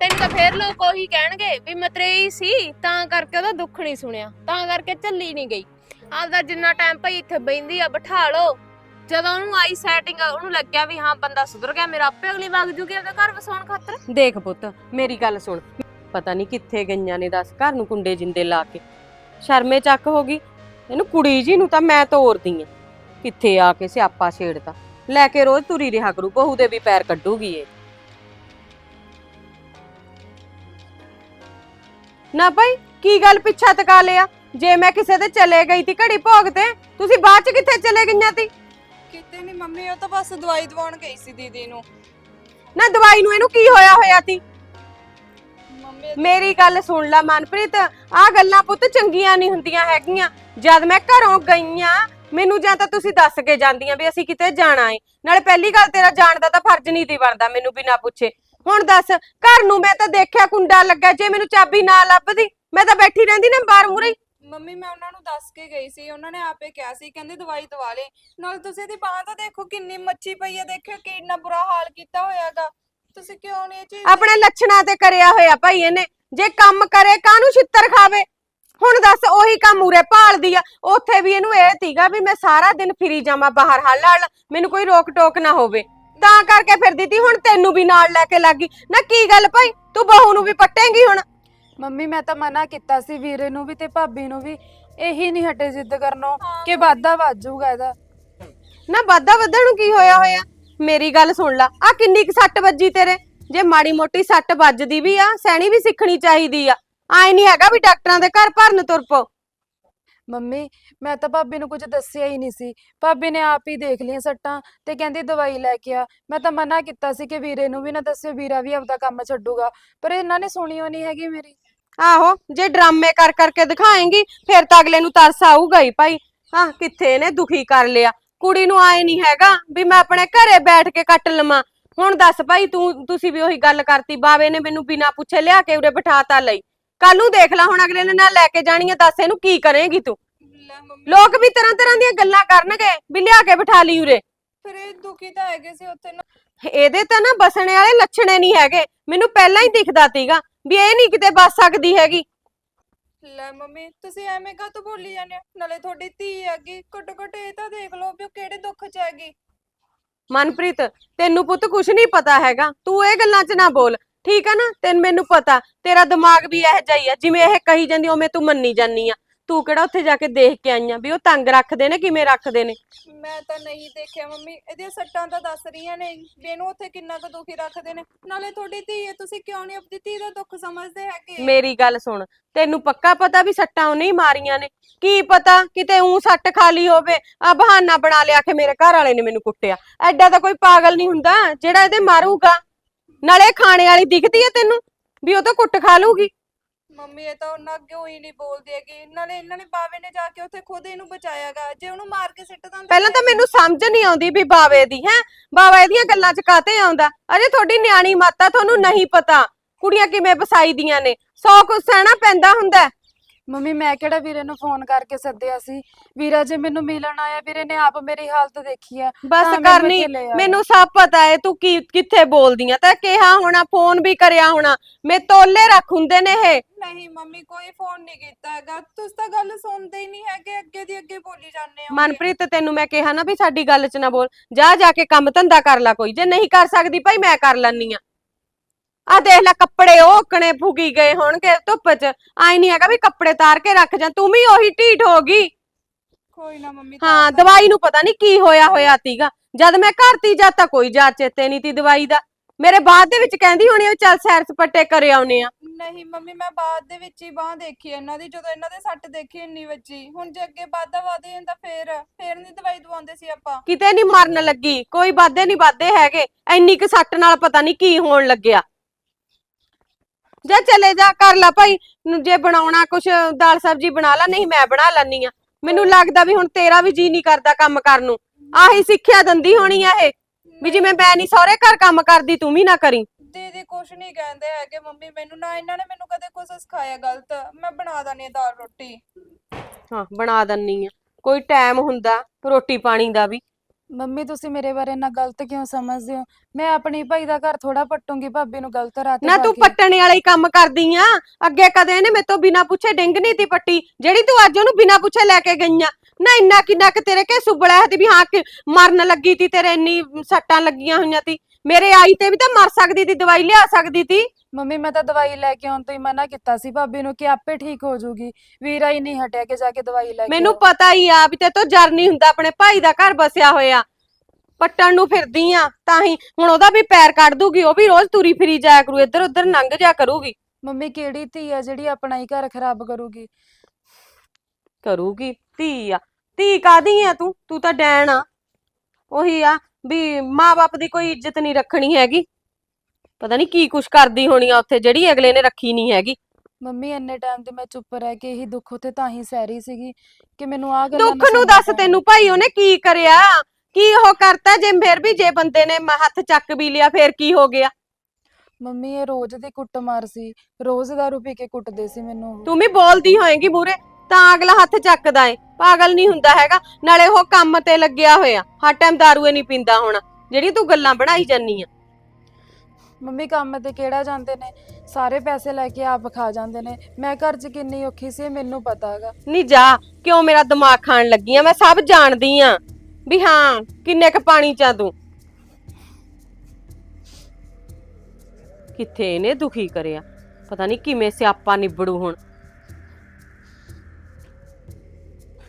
ਤੈਨੂੰ ਤਾਂ ਫੇਰ ਲੋਕ ਉਹੀ ਕਹਿਣਗੇ ਵੀ ਮਤਰੇਈ ਸੀ, ਤਾਂ ਕਰਕੇ ਉਹਦਾ ਦੁੱਖ ਨਹੀਂ ਸੁਣਿਆ, ਤਾਂ ਕਰਕੇ ਝੱਲੀ ਨਹੀਂ ਗਈ। ਆਪਦਾ ਜਿੰਨਾ ਟਾਈਮ ਭਾਈ ਇੱਥੇ ਬੈੰਦੀ ਆ, ਬਿਠਾ ਲਓ। ਜਦੋਂ ਉਹਨੂੰ ਆਈ ਸੈਟਿੰਗ ਉਹਨੂੰ ਲੱਗਿਆ ਵੀ ਹਾਂ, ਬੰਦਾ ਸੁਧਰ ਗਿਆ, ਮੇਰਾ ਆਪੇ ਅਗਲੀ ਵਗ ਜੂਗੀ ਆਪਦਾ ਘਰ ਵਸਾਉਣ ਖਾਤਰ। ਦੇਖ ਪੁੱਤ, ਮੇਰੀ ਗੱਲ ਸੁਣ। ਪਤਾ ਨਹੀਂ ਕਿੱਥੇ ਗਈਆਂ ਨੇ ਦੱਸ, ਘਰ ਨੂੰ ਕੁੰਡੇ ਜਿੰਦੇ ਲਾ ਕੇ। ਸ਼ਰਮੇ ਚੱਕ ਹੋ ਗਈ। ਇਹਨੂੰ ਕੁੜੀ ਜੀ ਨੂੰ ਤਾਂ ਮੈਂ ਤੋਰਦੀ ਆ। ਕਿੱਥੇ ਆ ਕੇ ਸਿਆਪਾ ਛੇੜਦਾ। ਲੈ ਕੇ ਰੋਜ਼ ਤੁਰੀ ਰਿਹਾ ਕਰੂ, ਬਹੂ ਦੇ ਵੀ ਪੈਰ ਕੱਢੂਗੀ ਇਹ। ਨਾ ਭਾਈ ਕੀ ਗੱਲ ਪਿੱਛਾ ਤਕਾ ਲਿਆ? ਜੇ ਮੈਂ ਕਿਸੇ ਦੇ ਚਲੇ ਗਈ ਤੀ ਘੜੀ ਭੋਗ ਤੇ ਤੁਸੀਂ ਬਾਅਦ ਚ ਕਿੱਥੇ ਚਲੇ ਗਈਆਂ ਤੀ? ਕਿਤੇ ਨਹੀਂ ਮੰਮੀ ਉਹ ਤਾਂ ਬਸ ਦਵਾਈ ਦਵਾਉਣ ਗਈ ਸੀ ਦੀਦੀ ਨੂੰ। ਨਾ ਦਵਾਈ ਨੂੰ ਇਹਨੂੰ ਕੀ ਹੋਇਆ ਹੋਇਆ ਤੀ? ਮੰਮੀ ਮੇਰੀ ਗੱਲ ਸੁਣ ਲੈ ਮਨਪ੍ਰੀਤ ਆ ਗੱਲਾਂ ਪੁੱਤ ਚੰਗੀਆਂ ਨਹੀਂ ਹੁੰਦੀਆਂ ਹੈਗੀਆਂ। ਜਦ ਮੈਂ ਘਰੋਂ ਗਈਆਂ ਮੈਨੂੰ ਜਾਂ ਤਾਂ ਤੁਸੀਂ ਦੱਸ ਕੇ ਜਾਂਦੀਆਂ ਵੀ ਅਸੀਂ ਕਿਤੇ ਜਾਣਾ ਏ। ਨਾਲੇ ਪਹਿਲੀ ਗੱਲ ਤੇਰਾ ਜਾਣ ਦਾ ਤਾਂ ਫਰਜ਼ ਨਹੀਂ ਤੀ ਬਣਦਾ ਮੈਨੂੰ ਬਿਨਾ ਪੁੱਛੇ। ਹੁਣ ਦੱਸ ਘਰ ਨੂੰ ਮੈਂ ਤਾਂ ਦੇਖਿਆ ਕੁੰਡਾ ਲੱਗਾ ਜੇ ਮੈਨੂੰ ਚਾਬੀ ਨਾ ਲੱਭਦੀ ਮੈਂ ਤਾਂ ਬੈਠੀ ਰਹਿੰਦੀ ਨਾ ਬਾਹਰ ਮੂਰੇ ਮੰਮੀ ਮੈਂ ਉਹਨਾਂ ਨੂੰ ਦੱਸ ਕੇ ਗਈ ਸੀ ਉਹਨਾਂ ਨੇ ਆਪੇ ਕਿਹਾ ਸੀ ਕਹਿੰਦੇ ਦਵਾਈ ਦਵਾ ਲੈ ਨਾਲ ਤੁਸੀਂ ਇਹਦੀ ਬਾਹ ਤਾਂ ਦੇਖੋ ਕਿੰਨੀ ਮੱਛੀ ਪਈ ਹੈ ਦੇਖਿਓ ਕਿੰਨਾ ਬੁਰਾ ਹਾਲ ਕੀਤਾ ਹੋਇਆਗਾ। ਤੁਸੀਂ ਕਿਉਂ ਨਹੀਂ ਇਹ ਚੀਜ਼ ਆਪਣੇ ਲੱਛਣਾਂ ਤੇ ਕਰਿਆ ਹੋਇਆ ਭਾਈ ਇਹਨੇ। ਜੇ ਕੰਮ ਕਰੇ ਕਾਹਨੂੰ ਛਿੱਤਰ ਖਾਵੇ? ਹੁਣ ਦੱਸ ਉਹੀ ਕੰਮ ਉਰੇ ਭਾਲਦੀ ਆ। ਉੱਥੇ ਵੀ ਇਹਨੂੰ ਇਹ ਤੀਗਾ ਵੀ ਮੈਂ ਸਾਰਾ ਦਿਨ ਫਿਰੀ ਜਾਵਾਂ ਬਾਹਰ ਹੱਲ ਹੱਲ ਮੈਨੂੰ ਕੋਈ ਰੋਕ ਟੋਕ ਨਾ ਹੋਵੇ। ਤਾਂ ਕਰਕੇ ਫਿਰਦੀ ਤੀ ਹੁਣ ਤੈਨੂੰ ਵੀ ਨਾਲ ਲੈ ਕੇ ਲੱਗੀ ਨਾ ਕੀ ਗੱਲ ਭਾਈ? ਤੂੰ ਬਹੂ ਨੂੰ ਵੀ ਪੱਟੇਂਗੀ ਹੁਣ। ਮੰਮੀ ਮੈਂ ਤਾਂ ਮਨਾ ਕੀਤਾ ਸੀ ਵੀਰੇ ਨੂੰ ਵੀ ਤੇ ਭਾਬੀ ਨੂੰ ਵੀ। ਇਹੀ ਨਹੀਂ ਹਟੇ ਜਿੱਦ ਕਰਨੋਂ ਕਿ ਵਾਧਾ ਵਾਜੂਗਾ ਇਹਦਾ। ਨਾ ਵਾਧਾ ਵਧਣ ਨੂੰ ਕੀ ਹੋਇਆ ਹੋਇਆ? ਮੇਰੀ ਗੱਲ ਸੁਣ ਲਾ ਆ ਕਿੰਨੀ ਕੁ ਸੱਟ ਵੱਜੀ ਤੇਰੇ? ਜੇ ਮਾੜੀ ਮੋਟੀ ਸੱਟ ਵੱਜਦੀ ਵੀ ਆ ਸੈਣੀ ਵੀ ਸਿੱਖਣੀ ਚਾਹੀਦੀ ਆ। ਆਏ ਨਹੀਂ ਹੈਗਾ ਵੀ ਡਾਕਟਰਾਂ ਦੇ ਘਰ ਭਰਨ ਤੁਰ ਪੋ ਮੰਮੀ, ਮੈਂ ਤਾਂ ਭਾਬੀ ਨੂੰ ਕੁਝ ਦੱਸਿਆ ਹੀ ਨਹੀਂ ਸੀ। ਭਾਬੀ ਨੇ ਆਪ ਹੀ ਦੇਖ ਲਈਆਂ ਸੱਟਾਂ ਤੇ ਕਹਿੰਦੀ ਦਵਾਈ ਲੈ ਕੇ ਆ। ਮੈਂ ਤਾਂ ਮਨਾ ਕੀਤਾ ਸੀ ਕਿ ਵੀਰੇ ਨੂੰ ਵੀ ਨਾ ਦੱਸਿਓ, ਵੀਰਾ ਵੀ ਆਪਦਾ ਕੰਮ ਛੱਡੂਗਾ। ਪਰ ਇਹਨਾਂ ਨੇ ਸੁਣੀ ਓ ਨਹੀਂ ਹੈਗੀ ਮੇਰੀ। ਆਹੋ, ਜੇ ਡਰਾਮੇ ਕਰ ਕਰਕੇ ਦਿਖਾਏਂਗੀ, ਫਿਰ ਤਾਂ ਅਗਲੇ ਨੂੰ ਤਰਸ ਆਊਗਾ ਹੀ ਭਾਈ। ਹਾਂ ਕਿੱਥੇ ਇਹਨੇ ਦੁਖੀ ਕਰ ਲਿਆ। ਕੁੜੀ ਨੂੰ ਆਏ ਨਹੀਂ ਹੈਗਾ ਵੀ ਮੈਂ ਆਪਣੇ ਘਰੇ ਬੈਠ ਕੇ ਕੱਟ ਲਵਾਂ। ਹੁਣ ਦੱਸ ਭਾਈ, ਤੂੰ, ਤੁਸੀਂ ਵੀ ਉਹੀ ਗੱਲ ਕਰਤੀ, ਬਾਵੇ ਨੇ ਮੈਨੂੰ ਬਿਨਾਂ ਪੁੱਛੇ ਲਿਆ ਕੇ ਉਰੇ ਬਿਠਾਤਾ ਲਈ। ਕੱਲ ਨੂੰ ਦੇਖ ਲੈ ਹੁਣ ਅਗਲੇ ਨੇ ਨਾਲ ਲੈ ਕੇ ਜਾਣੀ ਆ ਦੱਸ ਇਹਨੂੰ ਕੀ ਕਰੇਂਗੀ ਤੂੰ? ਲੈ ਮੰਮੀ। ਲੋਕ ਵੀ ਤਰ੍ਹਾਂ ਤਰ੍ਹਾਂ ਦੀਆਂ ਗੱਲਾਂ ਕਰਨਗੇ ਵੀ ਲਿਆ ਕੇ ਬਿਠਾ ਲਈ ਉਰੇ। ਫਿਰ ਇਹ ਦੁਖੀ ਤਾਂ ਹੈਗੇ ਸੀ ਉੱਥੇ ਨਾ। ਇਹਦੇ ਤਾਂ ਨਾ ਬਸਣੇ ਵਾਲੇ ਲੱਛਣੇ ਨਹੀਂ ਹੈਗੇ ਮੈਨੂੰ ਪਹਿਲਾਂ ਹੀ ਦਿਖਦਾ ਤੀਗਾ ਵੀ ਇਹ ਨਹੀਂ ਕਿਤੇ ਬਸ ਸਕਦੀ ਹੈਗੀ। ਲੈ ਮੰਮੀ ਤੁਸੀਂ ਐਵੇਂ ਕਾ ਤੂੰ ਬੋਲੀ ਜਾਂਦੇ ਹੋ? ਨਾਲੇ ਤੁਹਾਡੀ ਧੀ ਹੈਗੀ ਘੱਟੋ ਘੱਟ ਇਹ ਤਾਂ ਦੇਖ ਲਓ ਵੀ ਉਹ ਕਿਹੜੇ ਦੁੱਖ 'ਚ ਹੈਗੀ। ਮਨਪ੍ਰੀਤ ਤੈਨੂੰ ਪੁੱਤ ਕੁਛ ਨਹੀਂ ਪਤਾ ਹੈਗਾ ਤੂੰ ਇਹ ਗੱਲਾਂ 'ਚ ਨਾ ਬੋਲ। ਠੀਕ ਆ ਨਾ? ਤੈਨੂੰ ਮੈਨੂੰ ਪਤਾ ਤੇਰਾ ਦਿਮਾਗ ਵੀ ਇਹੋ ਹੀ ਆ ਜਿਵੇਂ ਇਹ ਕਹੀ ਜਾਂਦੀ ਉਵੇਂ ਤੂੰ ਮੰਨੀ ਜਾਂਦੀ ਆ। ਤੂੰ ਕਿਹੜਾ ਉੱਥੇ ਜਾ ਕੇ ਦੇਖ ਕੇ ਆਈ ਆ ਵੀ ਉਹ ਤੰਗ ਰੱਖਦੇ ਨੇ ਕਿਵੇਂ ਰੱਖਦੇ ਨੇ? ਮੈਂ ਤਾਂ ਨਹੀਂ ਦੇਖਿਆ ਮੰਮੀ ਇਹਦੀਆਂ ਸੱਟਾਂ ਤਾਂ ਦੱਸ ਰਹੀਆਂ ਨੇ ਵੀ ਇਹਨੂੰ ਉੱਥੇ ਕਿੰਨਾ ਕੁ ਦੁਖੀ ਰੱਖਦੇ ਨੇ। ਨਾਲੇ ਤੁਹਾਡੀ ਧੀ ਹੈ ਤੁਸੀਂ ਕਿਉਂ ਨਹੀਂ ਆਪਣੀ ਧੀ ਦਾ ਦੁੱਖ ਸਮਝਦੇ ਹੈਗੇ ਮੇਰੀ ਗੱਲ ਸੁਣ ਤੈਨੂੰ ਪੱਕਾ ਪਤਾ ਵੀ ਸੱਟਾਂ ਉਹਨੇ ਹੀ ਮਾਰੀਆਂ ਨੇ? ਕੀ ਪਤਾ ਕਿਤੇ ਉਂ ਸੱਟ ਖਾਲੀ ਹੋਵੇ ਆ ਬਹਾਨਾ ਬਣਾ ਲਿਆ ਕਿ ਮੇਰੇ ਘਰ ਵਾਲੇ ਨੇ ਮੈਨੂੰ ਕੁੱਟਿਆ। ਐਡਾ ਤਾਂ ਕੋਈ ਪਾਗਲ ਨਹੀਂ ਹੁੰਦਾ ਜਿਹੜਾ ਇਹਦੇ ਮਾਰੂਗਾ। ਨਾਲੇ ਖਾਣੇ ਵਾਲੀ ਦਿਖਦੀ ਹੈ ਤੈਨੂੰ ਵੀ ਉਹ ਤਾਂ ਕੁੱਟ ਖਾ ਲੂਗੀ ਮੰਮੀ ਇਹ ਤਾਂ ਉਹਨਾਂ ਅੱਗੇ ਹੋਈ ਨਹੀਂ ਬੋਲਦੀ ਹੈਗੀ। ਨਾਲੇ ਇਹਨਾਂ ਨੇ ਬਾਵੇ ਨੇ ਜਾ ਕੇ ਉੱਥੇ ਖੁਦ ਇਹਨੂੰ ਬਚਾਇਆਗਾ। ਜੇ ਉਹਨੂੰ ਮਾਰ ਕੇ ਸਿੱਟ ਦਿੰਦੇ ਪਹਿਲਾਂ ਤਾਂ ਮੈਨੂੰ ਸਮਝ ਨਹੀਂ ਆਉਂਦੀ ਵੀ ਬਾਵੇ ਦੀ ਹੈ? ਬਾਵਾ ਇਹਦੀਆਂ ਗੱਲਾਂ 'ਚ ਕਾਤੇ ਆਉਂਦਾ? ਅਜੇ ਤੁਹਾਡੀ ਨਿਆਣੀ ਮਾਤਾ ਤੁਹਾਨੂੰ ਨਹੀਂ ਪਤਾ। ਕੁੜੀਆਂ ਕਿਵੇਂ ਵਸਾਈ ਦੀਆਂ ਨੇ। ਸੌ ਕੁਛ ਸਹਿਣਾ ਪੈਂਦਾ ਹੁੰਦਾ। ਹੈ। ਮੰਮੀ ਮੈਂ ਕਿਹੜਾ ਵੀਰੇ ਨੂੰ ਫੋਨ ਕਰਕੇ ਸੱਦਿਆ ਸੀ? ਵੀਰਾ ਜੇ ਮੈਨੂੰ ਮਿਲਣ ਆਇਆ ਵੀਰੇ ਨੇ ਆਪ ਮੇਰੀ ਹਾਲਤ ਦੇਖੀ ਆ। ਬਸ ਤਾਂ ਮੈਨੂੰ ਕਰਨੀ। ਮੈਨੂੰ ਸਭ ਪਤਾ ਹੈ ਤੂੰ ਕੀ ਕਿੱਥੇ ਬੋਲਦੀ ਆ? ਤਾਂ ਕਿਹਾ ਹੋਣਾ ਫੋਨ ਵੀ ਕਰਿਆ ਹੋਣਾ। ਮੈਂ ਤੋਲੇ ਰੱਖ ਹੁੰਦੇ ਨੇ ਇਹ। ਨਹੀਂ ਮੰਮੀ ਕੋਈ ਫੋਨ ਨਹੀਂ ਕੀਤਾ ਹੈਗਾ। ਤੁਸੀਂ ਤਾਂ ਗੱਲ ਸੁਣਦੇ ਹੀ ਨਹੀਂ ਹੈਗੇ ਅੱਗੇ ਦੀ ਅੱਗੇ ਬੋਲੀ ਜਾਂਦੇ ਹੋ ਮਨਪ੍ਰੀਤ ਤੈਨੂੰ ਮੈਂ ਕਿਹਾ ਨਾ ਵੀ ਸਾਡੀ ਗੱਲ 'ਚ ਨਾ ਬੋਲ। ਜਾ ਜਾ ਕੇ ਕੰਮ ਧੰਦਾ ਕਰ ਲੈ ਕੋਈ। ਜੇ ਨਹੀਂ ਕਰ ਸਕਦੀ ਭਾਈ ਮੈਂ ਕਰ ਲੈਣੀ ਆ। ਆ ਦੇਖ ਲੈ ਕੱਪੜੇ ਓਕਣੇ ਫੁਗੀ ਗਏ ਹੋਣਗੇ ਧੁੱਪ 'ਚ। ਆਈ ਨਹੀਂ ਹੈਗਾ ਵੀ ਕੱਪੜੇ ਤਾਰ ਕੇ ਰੱਖ ਜਾਂ ਤੂੰ ਵੀ ਉਹੀ ਢੀਠ ਹੋ ਗਈ। ਕੋਈ ਨਾ ਮੰਮੀ ਹਾਂ ਦਵਾਈ ਨੂੰ ਪਤਾ ਨਹੀਂ ਕੀ ਹੋਇਆ ਹੋਇਆ ਤੀਗਾ ਜਦ ਮੈਂ ਘਰ ਤੀ ਜਾ ਤਾਂ ਕੋਈ ਜਾ ਚੇਤੇ ਨਹੀਂ ਤੀ ਦਵਾਈ ਦਾ। ਮੇਰੇ ਬਾਅਦ ਦੇ ਵਿੱਚ ਕਹਿੰਦੀ ਹੋਣੀ ਉਹ ਚੱਲ ਸੈਰ ਸਪੱਟੇ ਕਰੇ ਆਉਨੇ ਆ। ਨਹੀਂ ਮੰਮੀ ਮੈਂ ਬਾਅਦ ਦੇ ਵਿੱਚ ਹੀ ਬਾਹ ਦੇਖੀ ਇਹਨਾਂ ਦੀ ਜਦੋਂ ਇਹਨਾਂ ਦੇ ਸੱਟ ਦੇਖੀ ਇੰਨੀ ਵੱਜੀ। ਹੁਣ ਜੇ ਅੱਗੇ ਵਾਧਾ ਵਾਧੇ ਜਾਂਦਾ ਫੇਰ ਫੇਰ ਨਹੀਂ ਦਵਾਈ ਦਵਾਉਂਦੇ ਸੀ ਆਪਾਂ। ਕਿਤੇ ਨਹੀਂ ਮਰਨ ਲੱਗੀ ਕੋਈ ਵਾਧੇ ਨਹੀਂ ਵਾਧੇ ਹੈਗੇ। ਐਨੀ ਕੁ ਸੱਟ ਨਾਲ ਪਤਾ ਨਹੀਂ ਕੀ ਹੋਣ ਲੱਗਿਆ। ਜਾ ਚਲੇ ਜਾ ਕਰ ਲੈ ਭਾਈ। ਨੂੰ ਜੇ ਬਣਾਉਣਾ ਕੁਛ ਦਾਲ ਸਬਜੀ ਬਣਾ ਲੈ ਨਹੀਂ ਮੈਂ ਬਣਾ ਲੈਣੀ ਆ ਮੈਨੂੰ ਲੱਗਦਾ ਵੀ ਹੁਣ ਤੇਰਾ ਵੀ ਜੀ ਨਹੀਂ ਕਰਦਾ ਕੰਮ ਕਰਨ ਨੂੰ। ਆਹੀ ਸਿੱਖਿਆ ਦੰਦੀ ਹੋਣੀ ਆ ਇਹ ਵੀ ਜਿਵੇਂ ਮੈਂ ਨਹੀਂ ਸਹੁਰੇ ਘਰ ਕੰਮ ਕਰਦੀ ਤੂੰ ਵੀ ਨਾ ਕਰੀ। ਦੀਦੀ ਕੁਛ ਨਹੀਂ ਕਹਿੰਦੇ ਹੈਗੇ ਮੰਮੀ ਮੈਨੂੰ ਨਾ ਇਹਨਾਂ ਨੇ ਮੈਨੂੰ ਕਦੇ ਕੁਛ ਸਿਖਾਇਆ ਗਲਤ। ਮੈਂ ਬਣਾ ਦਣੀ ਦਾਲ ਰੋਟੀ। ਹਾਂ ਬਣਾ ਦੰਨੀ ਆ ਕੋਈ ਟਾਈਮ ਹੁੰਦਾ ਰੋਟੀ ਪਾਣੀ ਦਾ ਵੀ। ਮੰਮੀ ਤੁਸੀਂ ਮੇਰੇ ਬਾਰੇ ਇੰਨਾ ਗਲਤ ਕਿਉਂ ਸਮਝਦੇ ਹੋ? ਮੈਂ ਆਪਣੀ ਭਾਈ ਦਾ ਘਰ ਥੋੜਾ ਪੱਟੂੰਗੀ ਭਾਬੀ ਨੂੰ ਗਲਤ ਰਾਹ ਤੇ ਨਾ ਪਾ ਤੂੰ ਕੇ। ਪੱਟਣੇ ਵਾਲਾ ਹੀ ਕੰਮ ਕਰਦੀ ਆ। ਅੱਗੇ ਕਦੇ ਇਹਨੇ ਮੇਰੇ ਤੋਂ ਬਿਨਾ ਪੁੱਛੇ ਡਿੰਗ ਨਹੀਂ ਤੀ ਪੱਟੀ। ਜਿਹੜੀ ਤੂੰ ਅੱਜ ਉਹਨੂੰ ਬਿਨਾ ਪੁੱਛੇ ਲੈ ਕੇ ਗਈਆਂ ਨਾ ਇੰਨਾ ਕਿੰਨਾ ਕਿ ਤੇਰੇ ਕੇ ਸੁਬੜਾ ਸੀ ਵੀ ਹਾਂ ਕਿ ਮਰਨ ਲੱਗੀ ਤੀ ਤੇਰੇ ਇੰਨੀ ਸੱਟਾਂ ਲੱਗੀਆਂ ਹੋਈਆਂ ਤੀ। ਮੇਰੇ ਆਈ ਤੇ ਵੀ ਤਾਂ ਮਰ ਸਕਦੀ ਤੀ ਦਵਾਈ ਲਿਆ ਸਕਦੀ ਤੀ। ਮੰਮੀ ਮੈਂ ਤਾਂ ਦਵਾਈ ਲੈ ਕੇ ਆਉਣ ਤੋਂ ਹੀ ਮਨਾ ਕੀਤਾ ਸੀ ਭਾਬੀ ਨੂੰ ਕਿ ਆਪੇ ਠੀਕ ਹੋ ਜਾਊਗੀ ਵੀਰਾ ਹੀ ਨਹੀਂ ਹਟਿਆ ਕਿ ਜਾ ਕੇ ਦਵਾਈ ਲੈ ਕੇ ਮੈਨੂੰ ਆਓ। ਪਤਾ ਹੀ ਆ ਵੀ ਤੇ ਤੋਂ ਜਰ ਨਹੀਂ ਹੁੰਦਾ ਆਪਣੇ ਭਾਈ ਦਾ ਘਰ ਬਸਿਆ ਹੋਇਆ। ਪੱਟਣ ਨੂੰ ਫਿਰਦੀ ਆ ਤਾਂ ਹੀ ਹੁਣ ਉਹਦਾ ਵੀ ਪੈਰ ਕੱਢ ਦੂਗੀ ਉਹ ਵੀ ਰੋਜ਼ ਤੁਰੀ ਫਿਰੀ ਜਾਇਆ ਕਰੂ ਇੱਧਰ ਉੱਧਰ ਲੰਘ ਜਾ ਕਰੂਗੀ। ਮੰਮੀ ਕਿਹੜੀ ਧੀ ਆ ਜਿਹੜੀ ਆਪਣਾ ਹੀ ਘਰ ਖਰਾਬ ਕਰੂਗੀ? ਕਰੂਗੀ ਧੀ ਆ। ਧੀ ਕਾਦੀ ਆ ਤੂੰ? ਤੂੰ ਤਾਂ ਡੈਣ ਆ। ਉਹੀ ਆ ਵੀ ਮਾਂ-ਬਾਪ ਦੀ ਕੋਈ ਇੱਜ਼ਤ ਨਹੀਂ ਰੱਖਣੀ ਹੈਗੀ। ਪਤਾ ਨਹੀਂ ਕੀ ਕੁਛ ਕਰਦੀ ਹੋਣੀ ਆ ਉੱਥੇ ਜਿਹੜੀ ਅਗਲੇ ਨੇ ਰੱਖੀ ਨਹੀਂ ਹੈਗੀ। ਮੰਮੀ ਇੰਨੇ ਟਾਈਮ ਤੇ ਮੈਂ ਚੁੱਪ ਰਹਿ ਕੇ ਇਹੀ ਦੁੱਖ ਉਥੇ ਤਾਂ ਹੀ ਸਹਿ ਰਹੀ ਸੀਗੀ ਕਿ ਮੈਨੂੰ ਆ ਗੱਲਾਂ ਦੁੱਖ ਨੂੰ ਦੱਸ ਤੈਨੂੰ ਭਾਈ ਉਹਨੇ ਕੀ ਕਰਿਆ? ਕੀ ਉਹ ਕਰਤਾ ਜੇ ਫਿਰ ਵੀ ਜੇ ਬੰਦੇ ਨੇ ਮ- ਹੱਥ ਚੱਕ ਵੀ ਲਿਆ ਫੇਰ ਕੀ ਹੋ ਗਿਆ? ਮੰਮੀ ਇਹ ਰੋਜ਼ ਦੀ ਕੁੱਟਮਾਰ ਸੀ। ਰੋਜ਼ ਦਾਰੂ ਪੀ ਕੇ ਕੁੱਟਦੇ ਸੀ ਮੈਨੂੰ ਉਹ। ਤੂੰ ਵੀ ਬੋਲਦੀ ਹੋਏਗੀ ਮੂਰੇ ਤਾਂ ਅਗਲਾ ਹੱਥ ਚੱਕਦਾ ਏ। ਪਾਗਲ ਨਹੀਂ ਹੁੰਦਾ ਹੈਗਾ। ਨਾਲੇ ਉਹ ਕੰਮ ਤੇ ਲੱਗਿਆ ਹੋਇਆ। ਹਰ ਟਾਈਮ ਦਾਰੂ ਨਹੀਂ ਪੀਂਦਾ ਹੋਣਾ। ਜਿਹੜੀ ਤੂੰ ਗੱਲਾਂ ਬਣਾਈ ਜਾਨੀ ਆ। ਮੰਮੀ ਕੰਮ ਤੇ ਕਿਹੜਾ ਜਾਂਦੇ ਨੇ? ਸਾਰੇ ਪੈਸੇ ਲੈ ਕੇ ਆਪ ਖਾ ਜਾਂਦੇ ਨੇ। ਮੈਂ ਘਰ 'ਚ ਕਿੰਨੀ ਔਖੀ ਸੀ ਮੈਨੂੰ ਪਤਾ ਹੈਗਾ। ਨਹੀਂ ਜਾ ਕਿਉਂ ਮੇਰਾ ਦਿਮਾਗ ਖਾਣ ਲੱਗੀ ਆ? ਮੈਂ ਸਭ ਜਾਣਦੀ ਆ। ਵੀ ਹਾਂ ਕਿੰਨੇ ਕ ਪਾਣੀ ਚਾ ਤੂੰ? ਕਿੱਥੇ ਇਹਨੇ ਦੁਖੀ ਕਰਿਆ? ਪਤਾ ਨਹੀਂ ਕਿਵੇਂ ਸਿਆਪਾ ਨਿਬੜੂ ਹੁਣ।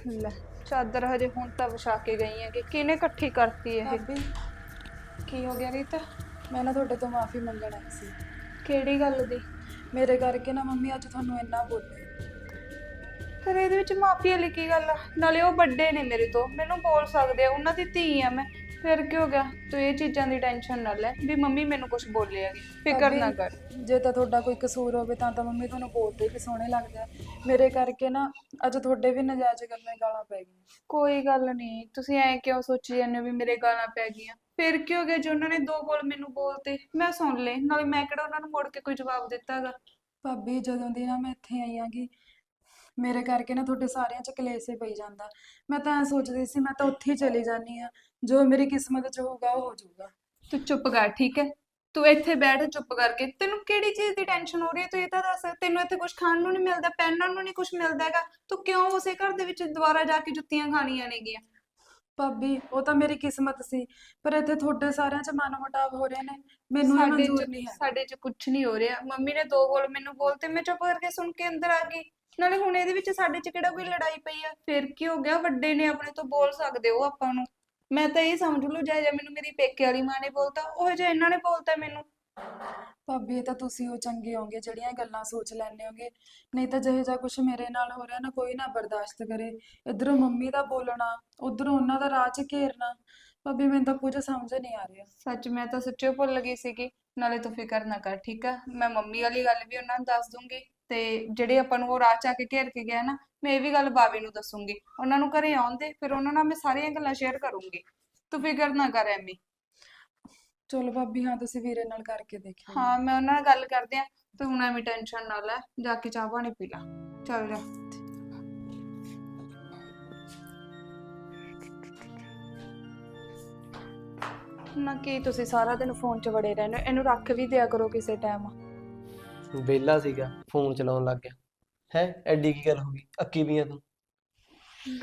ਲੈ ਚਾਦਰ ਹਜੇ ਹੁਣ ਤਾਂ ਵਿਛਾ ਕੇ ਗਈ ਹੈ ਕਿ ਕਿਹਨੇ ਇਕੱਠੀ ਕਰਤੀ ਇਹ? ਭਾਬੀ ਕੀ ਹੋ ਗਿਆ ਰੀਤ? ਮੈਂ ਨਾ ਤੁਹਾਡੇ ਤੋਂ ਮਾਫੀ ਮੰਗਣ ਆਈ ਸੀ। ਕਿਹੜੀ ਗੱਲ ਦੀ? ਮੇਰੇ ਕਰਕੇ ਨਾ ਮੰਮੀ ਅੱਜ ਤੁਹਾਨੂੰ ਇੰਨਾ ਬੋਲੇ। ਫਿਰ ਇਹਦੇ ਵਿੱਚ ਮਾਫੀ ਵਾਲੀ ਕੀ ਗੱਲ ਆ? ਨਾਲੇ ਉਹ ਵੱਡੇ ਨੇ ਮੇਰੇ ਤੋਂ। ਮੈਨੂੰ ਬੋਲ ਸਕਦੇ ਆ ਉਹਨਾਂ ਦੀ ਧੀ ਆ ਮੈਂ। ਫਿਰ ਕੀ ਹੋ ਗਿਆ? ਤੂੰ ਇਹ ਚੀਜ਼ਾਂ ਦੀ ਟੈਨਸ਼ਨ ਨਾ ਲੈ ਵੀ ਮੰਮੀ ਮੈਨੂੰ ਕੁਝ ਬੋਲੇ ਹੈਗੀ। ਫਿਕਰ ਨਾ ਕਰ। ਜੇ ਤਾਂ ਤੁਹਾਡਾ ਕੋਈ ਕਸੂਰ ਹੋਵੇ ਤਾਂ ਤਾਂ ਮੰਮੀ ਤੁਹਾਨੂੰ ਬੋਲਦੇ ਵੀ ਸੋਹਣੇ ਲੱਗਦੇ ਆ। ਮੇਰੇ ਕਰਕੇ ਨਾ ਅੱਜ ਤੁਹਾਡੇ ਵੀ ਨਜਾਇਜ਼ ਗੱਲਾਂ ਗਾਲਾਂ ਪੈ ਗਈਆਂ। ਕੋਈ ਗੱਲ ਨਹੀਂ। ਤੁਸੀਂ ਐ ਕਿਉਂ ਸੋਚੀ ਜਾਂਦੇ ਹੋ ਵੀ ਮੇਰੇ ਗਾਲਾਂ ਪੈ ਗਈਆਂ? ਫਿਰ ਕੀ ਹੋ ਗਿਆ ਜੇ ਉਹਨਾਂ ਨੇ ਦੋ ਬੋਲ ਮੈਨੂੰ ਬੋਲਤੇ? ਮੈਂ ਸੁਣ ਲਏ ਨਾਲੇ ਮੈਂ ਕਿਹੜਾ ਉਹਨਾਂ ਨੂੰ ਮੁੜ ਕੇ ਕੋਈ ਜਵਾਬ ਦਿੱਤਾਗਾ? ਭਾਬੀ ਜਦੋਂ ਦੀ ਨਾ ਮੈਂ ਇੱਥੇ ਆਈ ਆਂਗੀ ਮੇਰੇ ਕਰਕੇ ਨਾ ਤੁਹਾਡੇ ਸਾਰਿਆਂ 'ਚ ਕਲੇਸ਼ ਹੀ ਪਈ ਜਾਂਦਾ। ਮੈਂ ਤਾਂ ਐਂ ਸੋਚਦੀ ਸੀ ਮੈਂ ਤਾਂ ਉੱਥੇ ਹੀ ਚਲੀ ਜਾਨੀ ਆ ਜੋ ਮੇਰੀ ਕਿਸਮਤ 'ਚ ਹੋਊਗਾ ਉਹ ਹੋ ਜਾਊਗਾ ਤੂੰ ਚੁੱਪ ਕਰ ਠੀਕ ਹੈ? ਤੂੰ ਇੱਥੇ ਬੈਠ ਚੁੱਪ ਕਰਕੇ। ਤੈਨੂੰ ਕਿਹੜੀ ਚੀਜ਼ ਦੀ ਟੈਨਸ਼ਨ ਹੋ ਰਹੀ ਹੈ? ਤੂੰ ਇਹ ਤਾਂ ਦੱਸ ਤੈਨੂੰ ਇੱਥੇ ਕੁਝ ਖਾਣ ਨੂੰ ਨਹੀਂ ਮਿਲਦਾ ਪਹਿਨਣ ਨੂੰ ਨਹੀਂ ਕੁਝ ਮਿਲਦਾ ਹੈਗਾ। ਤੂੰ ਕਿਉਂ ਉਸੇ ਘਰ ਦੇ ਵਿੱਚ ਦੁਬਾਰਾ ਜਾ ਕੇ ਜੁੱਤੀਆਂ ਖਾਣੀਆਂ ਨੇਗੀਆਂ? ਭਾਬੀ ਉਹ ਤਾਂ ਮੇਰੀ ਕਿਸਮਤ ਸੀ ਪਰ ਇੱਥੇ ਤੁਹਾਡੇ ਸਾਰਿਆਂ 'ਚ ਮਨਮੁਟਾਵ ਹੋ ਰਹੇ ਨੇ ਮੈਨੂੰ ਇਹ ਸਾਡੇ ਮਨਜ਼ੂਰ ਚ ਨਹੀਂ ਹੈ। ਸਾਡੇ ਚ ਕੁਝ ਨਹੀਂ ਹੋ ਰਿਹਾ। ਮੰਮੀ ਨੇ ਦੋ ਬੋਲ ਮੈਨੂੰ ਬੋਲਤੇ ਮੈਂ ਚੁੱਪ ਕਰਕੇ ਸੁਣ ਕੇ ਅੰਦਰ ਆ ਗਈ। ਨਾਲੇ ਹੁਣ ਇਹਦੇ ਵਿੱਚ ਸਾਡੇ ਚ ਕਿਹੜਾ ਕੋਈ ਲੜਾਈ ਪਈ ਆ? ਫਿਰ ਕੀ ਹੋ ਗਿਆ? ਵੱਡੇ ਨੇ ਆਪਣੇ ਤੋਂ ਬੋਲ ਸਕਦੇ ਹੋ ਆਪਾਂ ਨੂੰ? ਮੈਂ ਤਾਂ ਇਹ ਸਮਝ ਲੂ ਜੇ ਮੈਨੂੰ ਮੇਰੀ ਪੇਕੇ ਵਾਲੀ ਮਾਂ ਨੇ ਬੋਲਤਾ ਉਹ ਜੇ ਇਹਨਾਂ ਨੇ ਬੋਲਤਾ ਮੈਨੂੰ। ਭਾਬੀ, ਇਹ ਤਾਂ ਤੁਸੀਂ ਉਹ ਚੰਗੇ ਹੋਗੇ ਜਿਹੜੀਆਂ ਗੱਲਾਂ ਸੋਚ ਲੈਂਦੇ ਹੋਗੇ। ਨਹੀਂ ਤਾਂ ਜਿਹੇ ਜਿਹਾ ਕੁਝ ਮੇਰੇ ਨਾਲ ਹੋ ਰਿਹਾ ਨਾ, ਕੋਈ ਨਾ ਬਰਦਾਸ਼ਤ ਕਰੇ। ਇਧਰੋਂ ਮੰਮੀ ਦਾ ਬੋਲਣਾ, ਉਧਰੋਂ ਉਹਨਾਂ ਦਾ ਰਾਹ 'ਚ ਘੇਰਨਾ। ਭਾਬੀ, ਮੈਨੂੰ ਤਾਂ ਕੁਝ ਸਮਝ ਨਹੀਂ ਆ ਰਿਹਾ। ਸੱਚ, ਮੈਂ ਤਾਂ ਸੱਚੇ ਭੁੱਲ ਗਈ ਸੀਗੀ। ਨਾਲੇ ਤੂੰ ਫਿਕਰ ਨਾ ਕਰ, ਠੀਕ ਆ? ਮੈਂ ਮੰਮੀ ਵਾਲੀ ਗੱਲ ਵੀ ਉਹਨਾਂ ਨੂੰ ਦੱਸ ਦੂੰਗੀ। ਤੇ ਜਿਹੜੇ ਆਪਾਂ ਨੂੰ ਉਹ ਰਾਹ ਚ ਆ ਕੇ ਘੇਰ ਕੇ ਗਿਆ ਨਾ, ਮੈਂ ਇਹ ਵੀ ਗੱਲ ਬਾਵੇ ਨੂੰ ਦੱਸੂੰਗੀ। ਉਹਨਾਂ ਨੂੰ ਘਰੇ ਆਉਣ ਦੇ, ਫਿਰ ਉਹਨਾਂ ਨਾਲ ਮੈਂ ਸਾਰੀਆਂ ਗੱਲਾਂ ਸ਼ੇਅਰ ਕਰੂੰਗੀ। ਤੂੰ ਫਿਕਰ ਨਾ ਕਰ, ਐਮੀ। ਚਲੋ ਭਾਬੀ ਹਾਂ ਤੁਸੀਂ ਵੀਰੇ ਨਾਲ ਕਰਕੇ ਦੇਖਿਓ। ਹਾਂ ਮੈਂ ਉਹਨਾਂ ਨਾਲ ਗੱਲ ਕਰਦੇ ਆ ਤੂੰ ਹੁਣ ਐਵੇਂ ਟੈਨਸ਼ਨ ਨਾ ਲੈ ਜਾ ਕੇ ਚਾਹ ਪਾਣੀ ਪੀ ਲੈ। ਚੱਲ ਜਾ। ਨਾ ਕੀ ਤੁਸੀਂ ਸਾਰਾ ਦਿਨ ਫੋਨ 'ਚ ਵੜੇ ਰਹਿੰਦੇ ਹੋ? ਇਹਨੂੰ ਰੱਖ ਵੀ ਦਿਆ ਕਰੋ ਕਿਸੇ ਟਾਈਮ ਵਿਹਲਾ ਸੀਗਾ ਫੋਨ ਚਲਾਉਣ ਲੱਗ ਗਿਆ। ਹੈ ਐਡੀ ਕੀ ਗੱਲ ਹੋ ਗਈ? ਅੱਕੀ ਵੀ ਆ ਤੂੰ।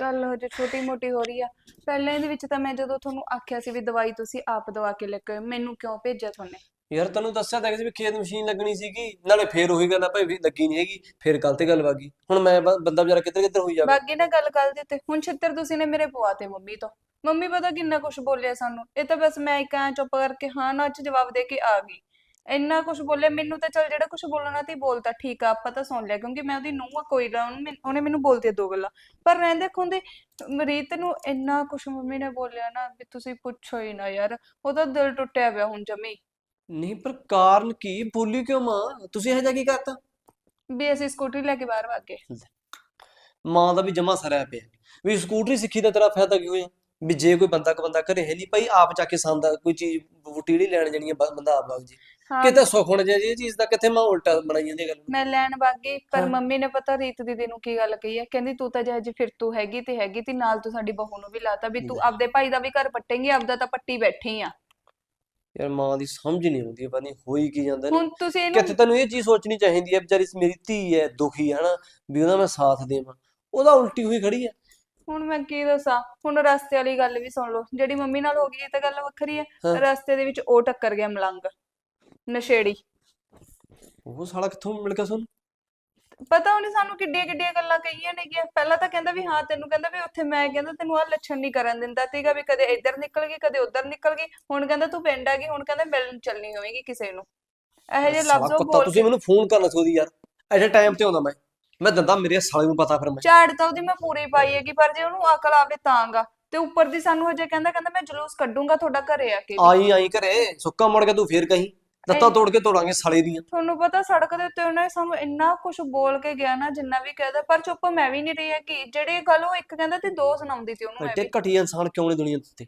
ਗੱਲ ਹਜੇ ਛੋਟੀ ਮੋਟੀ ਹੋ ਰਹੀ ਆ। ਪਹਿਲਾਂ ਇਹਦੇ ਵਿੱਚ ਤਾਂ ਮੈਂ ਜਦੋਂ ਤੁਹਾਨੂੰ ਆਖਿਆ ਸੀ ਵੀ ਦਵਾਈ ਤੁਸੀਂ ਆਪ ਦਵਾ ਕੇ ਲੈ ਕੇ ਆਇਓ, ਮੈਨੂੰ ਕਿਉਂ ਭੇਜਿਆ ਤੁਹਾਨੂੰ? ਯਾਰ ਤੈਨੂੰ ਦੱਸਿਆ ਤਾਂ ਸੀ ਵੀ ਖੇਤ ਮਸ਼ੀਨ ਲੱਗਣੀ ਸੀਗੀ ਨਾਲੇ ਫੇਰ ਉਹੀ ਗੱਲ ਆ ਭਾਈ ਵੀ ਲੱਗੀ ਨਹੀਂ ਹੈਗੀ ਫੇਰ ਕੱਲ ਤੇ ਗੱਲ ਵਾਗੀ ਹੁਣ ਮੈਂ ਬ- ਬੰਦਾ ਵਿਚਾਰਾ ਕਿੱਧਰ ਕਿੱਧਰ ਹੋਈ ਜਾਵੇ। ਬਾਕੀ ਨਾ ਗੱਲ ਕਰ ਦਿੱਤੇ ਹੁਣ ਛਿੱਤਰ ਤੁਸੀਂ ਨੇ ਮੇਰੇ ਪਵਾ ਤੇ ਮੰਮੀ ਤੋਂ। ਮੰਮੀ ਪਤਾ ਕਿੰਨਾ ਕੁਝ ਬੋਲਿਆ ਸਾਨੂੰ ਇਹ ਤਾਂ ਬਸ ਮੈਂ ਇੱਕ ਐਂ ਚੁੱਪ ਕਰਕੇ ਹਾਂ ਨਾ ਚ ਜਵਾਬ ਦੇ ਕੇ ਆ ਗਈ। ਇੰਨਾ ਕੁਝ ਬੋਲਿਆ ਮੈਨੂੰ ਤਾਂ ਚਲ ਜਿਹੜਾ ਕੁਝ ਬੋਲਣਾ ਤੇ ਬੋਲਤਾ ਠੀਕ ਆ ਆਪਾਂ ਤਾਂ ਸੁਣ ਲਿਆ ਕਿਉਂਕਿ ਮੈਂ ਉਹਦੀ ਨੂੰਹ ਆ ਕੋਈ ਗੱਲ ਉਹਨੂੰ ਮੈਨ- ਉਹਨੇ ਮੈਨੂੰ ਬੋਲਤੇ ਦੋ ਗੱਲਾਂ। ਪਰ ਰਹਿੰਦੇ ਖੁੰਦੇ ਰੀਤ ਨੂੰ ਇੰਨਾ ਕੁਝ ਮੰਮੀ ਨੇ ਬੋਲਿਆ ਨਾ ਵੀ ਤੁਸੀਂ ਪੁੱਛੋ ਹੀ ਨਾ ਯਾਰ ਉਹਦਾ ਦਿਲ ਟੁੱਟਿਆ ਪਿਆ ਹੁਣ ਜਮੀ। ਨਹੀਂ ਪਰ ਕਾਰਨ ਕੀ? ਬੋਲੀ ਕਿਉਂ ਮਾਂ? ਤੁਸੀਂ ਇਹ ਜਿਹਾ ਕੀ ਕਰਤਾ? ਵੀ ਅਸੀਂ ਸਕੂਟਰੀ ਲੈ ਕੇ ਬਾਹਰ ਗਏ। ਮਾਂ ਦਾ ਵੀ ਜਮਾ ਸਰਿਆ ਪਿਆ। ਵੀ ਸਕੂਟਰੀ ਸਿੱਖੀ ਦਾ ਤੇਰਾ ਫਾਇਦਾ ਕੀ ਹੋਇਆ ਵੀ ਜੇ ਕੋਈ ਬੰਦਾ ਕ ਬੰਦਾ ਘਰੇ ਹੈ ਨਹੀਂ ਭਾਈ ਆਪ ਚੱਕ ਕੇ ਸੰਦਾ ਕੋਈ ਚੀਜ਼ ਬੂਟੀ ਜਿਹੜੀ ਲੈਣ ਜਾਣੀ ਹੈ ਬ- ਬੰਦਾ ਆਪ ਲੱਗ ਜੀ। ਕਿਤੇ ਸੁੱਖ ਹੋਣਾ ਚਾਹੀਦੀ ਇਹ ਚੀਜ਼ ਦਾ ਕਿੱਥੇ ਮੈਂ ਉਲਟਾ ਬਣਾਈ ਜਾਂਦੀ ਗੱਲ। ਮੈਂ ਲੈਣ ਵਗ ਪਰ ਹਾਂ। ਮੰਮੀ ਨੇ ਪਤਾ ਰੀਤ ਦੀਦੀ ਨੂੰ ਕੀ ਗੱਲ ਕਹੀ ਹੈ ਕਹਿੰਦੀ ਤੂੰ ਤਾਂ ਜੇ ਅੱਜ ਫਿਰ ਤੂੰ ਹੈਗੀ ਤੇ ਹੈਗੀ ਤੇ ਨਾਲ ਤੂੰ ਸਾਡੀ ਬਹੂ ਨੂੰ ਵੀ ਲਾਤਾ ਵੀ ਤੂੰ। ਆਪਦੇ ਭਾਈ ਦਾ ਵੀ ਘਰ ਪੱਟੇਂਗੀ ਆਪਦਾ ਤਾਂ ਪੱਟੀ ਬੈਠੀ ਆ। ਯਾਰ ਮਾਂ ਦੀ ਸਮਝ ਨਹੀਂ ਆਉਂਦੀ ਪਤਾ ਨਹੀਂ ਹੋਈ ਕੀ ਜਾਂਦਾ ਹੁਣ ਤੁਸੀਂ ਇਹਨੂੰ ਕਿੱਥੇ ਤੈਨੂੰ ਇਹ ਚੀਜ਼ ਸੋਚਣੀ ਚਾਹੀਦੀ ਹੈ ਵਿਚਾਰੀ ਮੇਰੀ ਧੀ ਹੈ ਦੁਖੀ ਹੈ ਨਾ ਵੀ ਉਹਦਾ ਮੈਂ ਸਾਥ ਦੇਵਾਂ। ਉਹਦਾ ਉਲਟੀ ਹੋਈ ਖੜੀ ਹੈ। ਹੁਣ ਮੈਂ ਕੀ ਦੱਸਾਂ ਹੁਣ ਰਸਤੇ ਵਾਲੀ ਗੱਲ ਵੀ ਸੁਣ ਲਓ ਜਿਹੜੀ ਮੰਮੀ ਨਾਲ ਹੋ ਗਈ ਇਹ ਤਾਂ ਗੱਲ ਵੱਖਰੀ ਹੈ। ਹਾਂ। ਰਸਤੇ ਦੇ ਵਿੱਚ ਉਹ ਟੱਕਰ ਗਿਆ ਮਲੰਗ। ਨਸ਼ੇੜੀ। ਉਹ ਸਾਲਾ ਕਿੱਥੋਂ ਮਿਲ ਗਿਆ ਤੁਹਾਨੂੰ? ਪਤਾ ਉਹਨੇ ਸਾਨੂੰ ਕਿੱਡੀਆਂ ਕਿੱਡੀਆਂ ਗੱਲਾਂ ਕਹੀਆਂ ਨੇਗੀਆਂ ਪਹਿਲਾਂ ਤਾਂ ਕਹਿੰਦਾ ਵੀ ਹਾਂ ਤੈਨੂੰ ਕਹਿੰਦਾ ਵੀ ਉੱਥੇ ਮੈਂ ਕਹਿੰਦਾ ਤੈਨੂੰ ਆਹ ਲੱਛਣ ਨਹੀਂ ਕਰਨ ਦਿੰਦਾ ਸੀਗਾ ਵੀ ਕਦੇ ਇੱਧਰ ਨਿਕਲ ਗਈ ਕਦੇ ਉੱਧਰ ਨਿਕਲ ਗਈ। ਹੁਣ ਕਹਿੰਦਾ ਤੂੰ ਪਿੰਡ ਆ ਗਈ ਹੁਣ ਕਹਿੰਦਾ ਮਿਲਣ ਚੱਲਣੀ ਹੋਵੇਗੀ ਕਿਸੇ ਨੂੰ। ਇਹੋ ਜਿਹੇ ਸਾਲਾ ਲਫ਼ਜ਼ ਉਹ ਕੁੱਤਾ ਬੋਲ ਤੁਸੀਂ ਮੈਨੂੰ ਫੋਨ ਕਰਨਾ ਚਾਹੀਦੀ ਯਾਰ। ਐਡੇ ਟਾਈਮ ਤੇ ਆਉਂਦਾ ਮੈਂ। ਮੈਂ ਦੰਦਾ ਮੇਰੇ ਸਾਲੇ ਨੂੰ ਪਤਾ ਫਿਰ ਮੈਂ। ਝਾੜ ਤਾਂ ਉਹਦੀ ਮੈਂ ਪੂਰੀ ਪਾਈ ਹੈਗੀ ਪਰ ਜੇ ਉਹਨੂੰ ਅਕਲ ਆਵੇ ਤਾਂ ਗਾ। ਤੇ ਉੱਪਰ ਦੀ ਸਾਨੂੰ ਹਜੇ ਕਹਿੰਦਾ ਕਹਿੰਦਾ ਮੈਂ ਜਲੂਸ ਕੱਢੂੰਗਾ ਤੁਹਾਡਾ ਘਰੇ ਆ ਕੇ ਵੀ। ਆਈ ਆਈ ਘਰੇ। ਸੁੱਕਾ ਮੁੜ ਕੇ ਤੂੰ ਫੇਰ ਕਹੀਂ। ਲੱਤਾਂ ਤੋੜ ਕੇ ਤੋੜਾਂਗੇ ਸਾਲੇ ਦੀਆਂ। ਤੁਹਾਨੂੰ ਪਤਾ ਸੜਕ ਦੇ ਉੱਤੇ ਉਹਨੇ ਸਾਨੂੰ ਇੰਨਾ ਕੁਝ ਬੋਲ ਕੇ ਗਿਆ ਨਾ ਜਿੰਨਾ ਵੀ ਕਹਿਦਾ ਪਰ ਚੁੱਪ ਮੈਂ ਵੀ ਨਹੀਂ ਰਹੀ ਹੈ ਕਿ ਜਿਹੜੀ ਗੱਲ ਉਹ ਇੱਕ ਕਹਿੰਦਾ ਤੇ ਦੋ ਸੁਣਾਉਂਦੀ ਸੀ ਉਹਨੂੰ ਐਡੇ ਐਵੇਂ ਘਟੀਆ ਇਨਸਾਨ ਕਿਉਂ ਨੇ ਦੁਨੀਆ ਉੱਤੇ?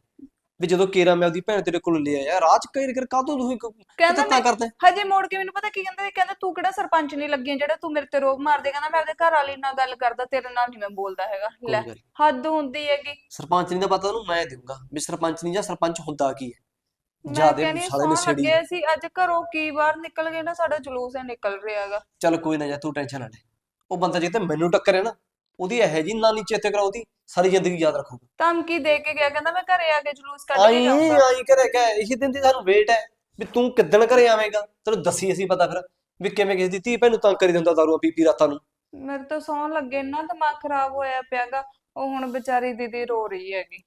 ਵੀ ਜਦੋਂ ਕੇਰਾ ਮੈਂ ਉਹਦੀ ਭੈਣ ਤੇਰੇ ਕੋਲ ਲਿਆ ਯਾਰ ਰਾਜ ਕਈ ਕਰ ਕਾਹਤੋਂ ਤੁਸੀਂ ਕਹਿੰਦਾ ਕਿੱਦਾਂ ਮੈਂ ਕਰਦੇ? ਹਜੇ ਮੋੜ ਕੇ ਮੈਨੂੰ ਪਤਾ ਕੀ ਕਹਿੰਦਾ ਕਹਿੰਦਾ ਤੂੰ ਕਿਹੜਾ ਸਰਪੰਚ ਨਹੀਂ ਲੱਗੀ ਜਿਹੜਾ ਤੂੰ ਮੇਰੇ ਤੇ ਰੋਬ ਮਾਰਦੇ ਕਹਿੰਦਾ ਮੈਂ ਆਪਦੇ ਘਰ ਵਾਲੀ ਨਾਲ ਗੱਲ ਕਰਦਾ ਤੇਰੇ ਨਾਲ ਨਹੀਂ ਮੈਂ ਬੋਲਦਾ ਹੈਗਾ। ਲੈ ਗੱਲ ਨੀ। ਹੱਦ ਹੁੰਦੀ ਹੈਗੀ। ਸਰਪੰਚ ਨਹੀਂ ਦਾ ਪਤਾ ਉਹਨੂੰ ਮੈਂ ਦੇਊਂਗਾ। ਵੀ ਸਰਪੰਚ ਨਹੀਂ ਜਾਂ ਸਰਪੰਚ ਹੁੰਦਾ ਕੀ ਹੈ? ਮੈਂ ਜਿਆਦੇ ਕਹਿੰਦੀ ਸਾਲੇ ਨੇ ਸੌਣ ਲੱਗੇ ਸੀ ਅੱਜ ਘਰੋਂ ਕੀ ਬਾਹਰ ਨਿਕਲ ਗਏ ਨਾ ਸਾਡਾ ਜਲੂਸ ਹੈ ਨਿਕਲ ਰਿਹਾ ਹੈਗਾ। ਚੱਲ ਕੋਈ ਨਾ ਜਾ ਤੂੰ ਟੈਨਸ਼ਨ ਨਾ ਲੈ। ਉਹ ਬੰਦਾ ਜੇ ਤੇ ਮੈਨੂੰ ਟੱਕਰੇ ਨਾ ਉਹਦੀ ਇਹ ਜੀ ਨਾਨੀ ਚੇਤੇ ਕਰਾਉਦੀ ਸਾਰੀ ਜ਼ਿੰਦਗੀ ਯਾਦ ਰੱਖੂਗਾ। ਧਮਕੀ ਦੇ ਕੇ ਗਿਆ ਕਹਿੰਦਾ ਮੈਂ ਘਰੇ ਆ ਕੇ ਜਲੂਸ ਕੱਢ ਕੇ ਆਈ ਜਾਊਂਗਾ ਆਈ ਘਰੇ ਕਹਿ ਇਹੀ ਦਿਨ ਦੀ ਸਾਨੂੰ ਵੇਟ ਹੈ ਵੀ ਤੂੰ ਕਿੱਦਣ ਘਰੇ ਆਵੇਂਗਾ? ਤੈਨੂੰ ਦੱਸੀ ਅਸੀਂ ਪਤਾ ਫਿਰ ਵੀ ਕਿਵੇਂ ਕਿਸੇ ਦੀ ਧੀ ਭੈਣ ਨੂੰ ਤੰਗ ਕਰੀ ਦਿੰਦਾ ਦਾਰੂ ਪੀ ਪੀ ਰਾਤਾਂ ਨੂੰ। ਮੇਰੇ ਤਾਂ ਸੌਣ ਲੱਗੇ ਨਾ ਦਿਮਾਗ ਖਰਾਬ ਹੋਇਆ ਪਿਆਗਾ ਉਹ ਹੁਣ ਵਿਚਾਰੀ ਦੀਦੀ ਰੋ ਰਹੀ ਹੈਗੀ।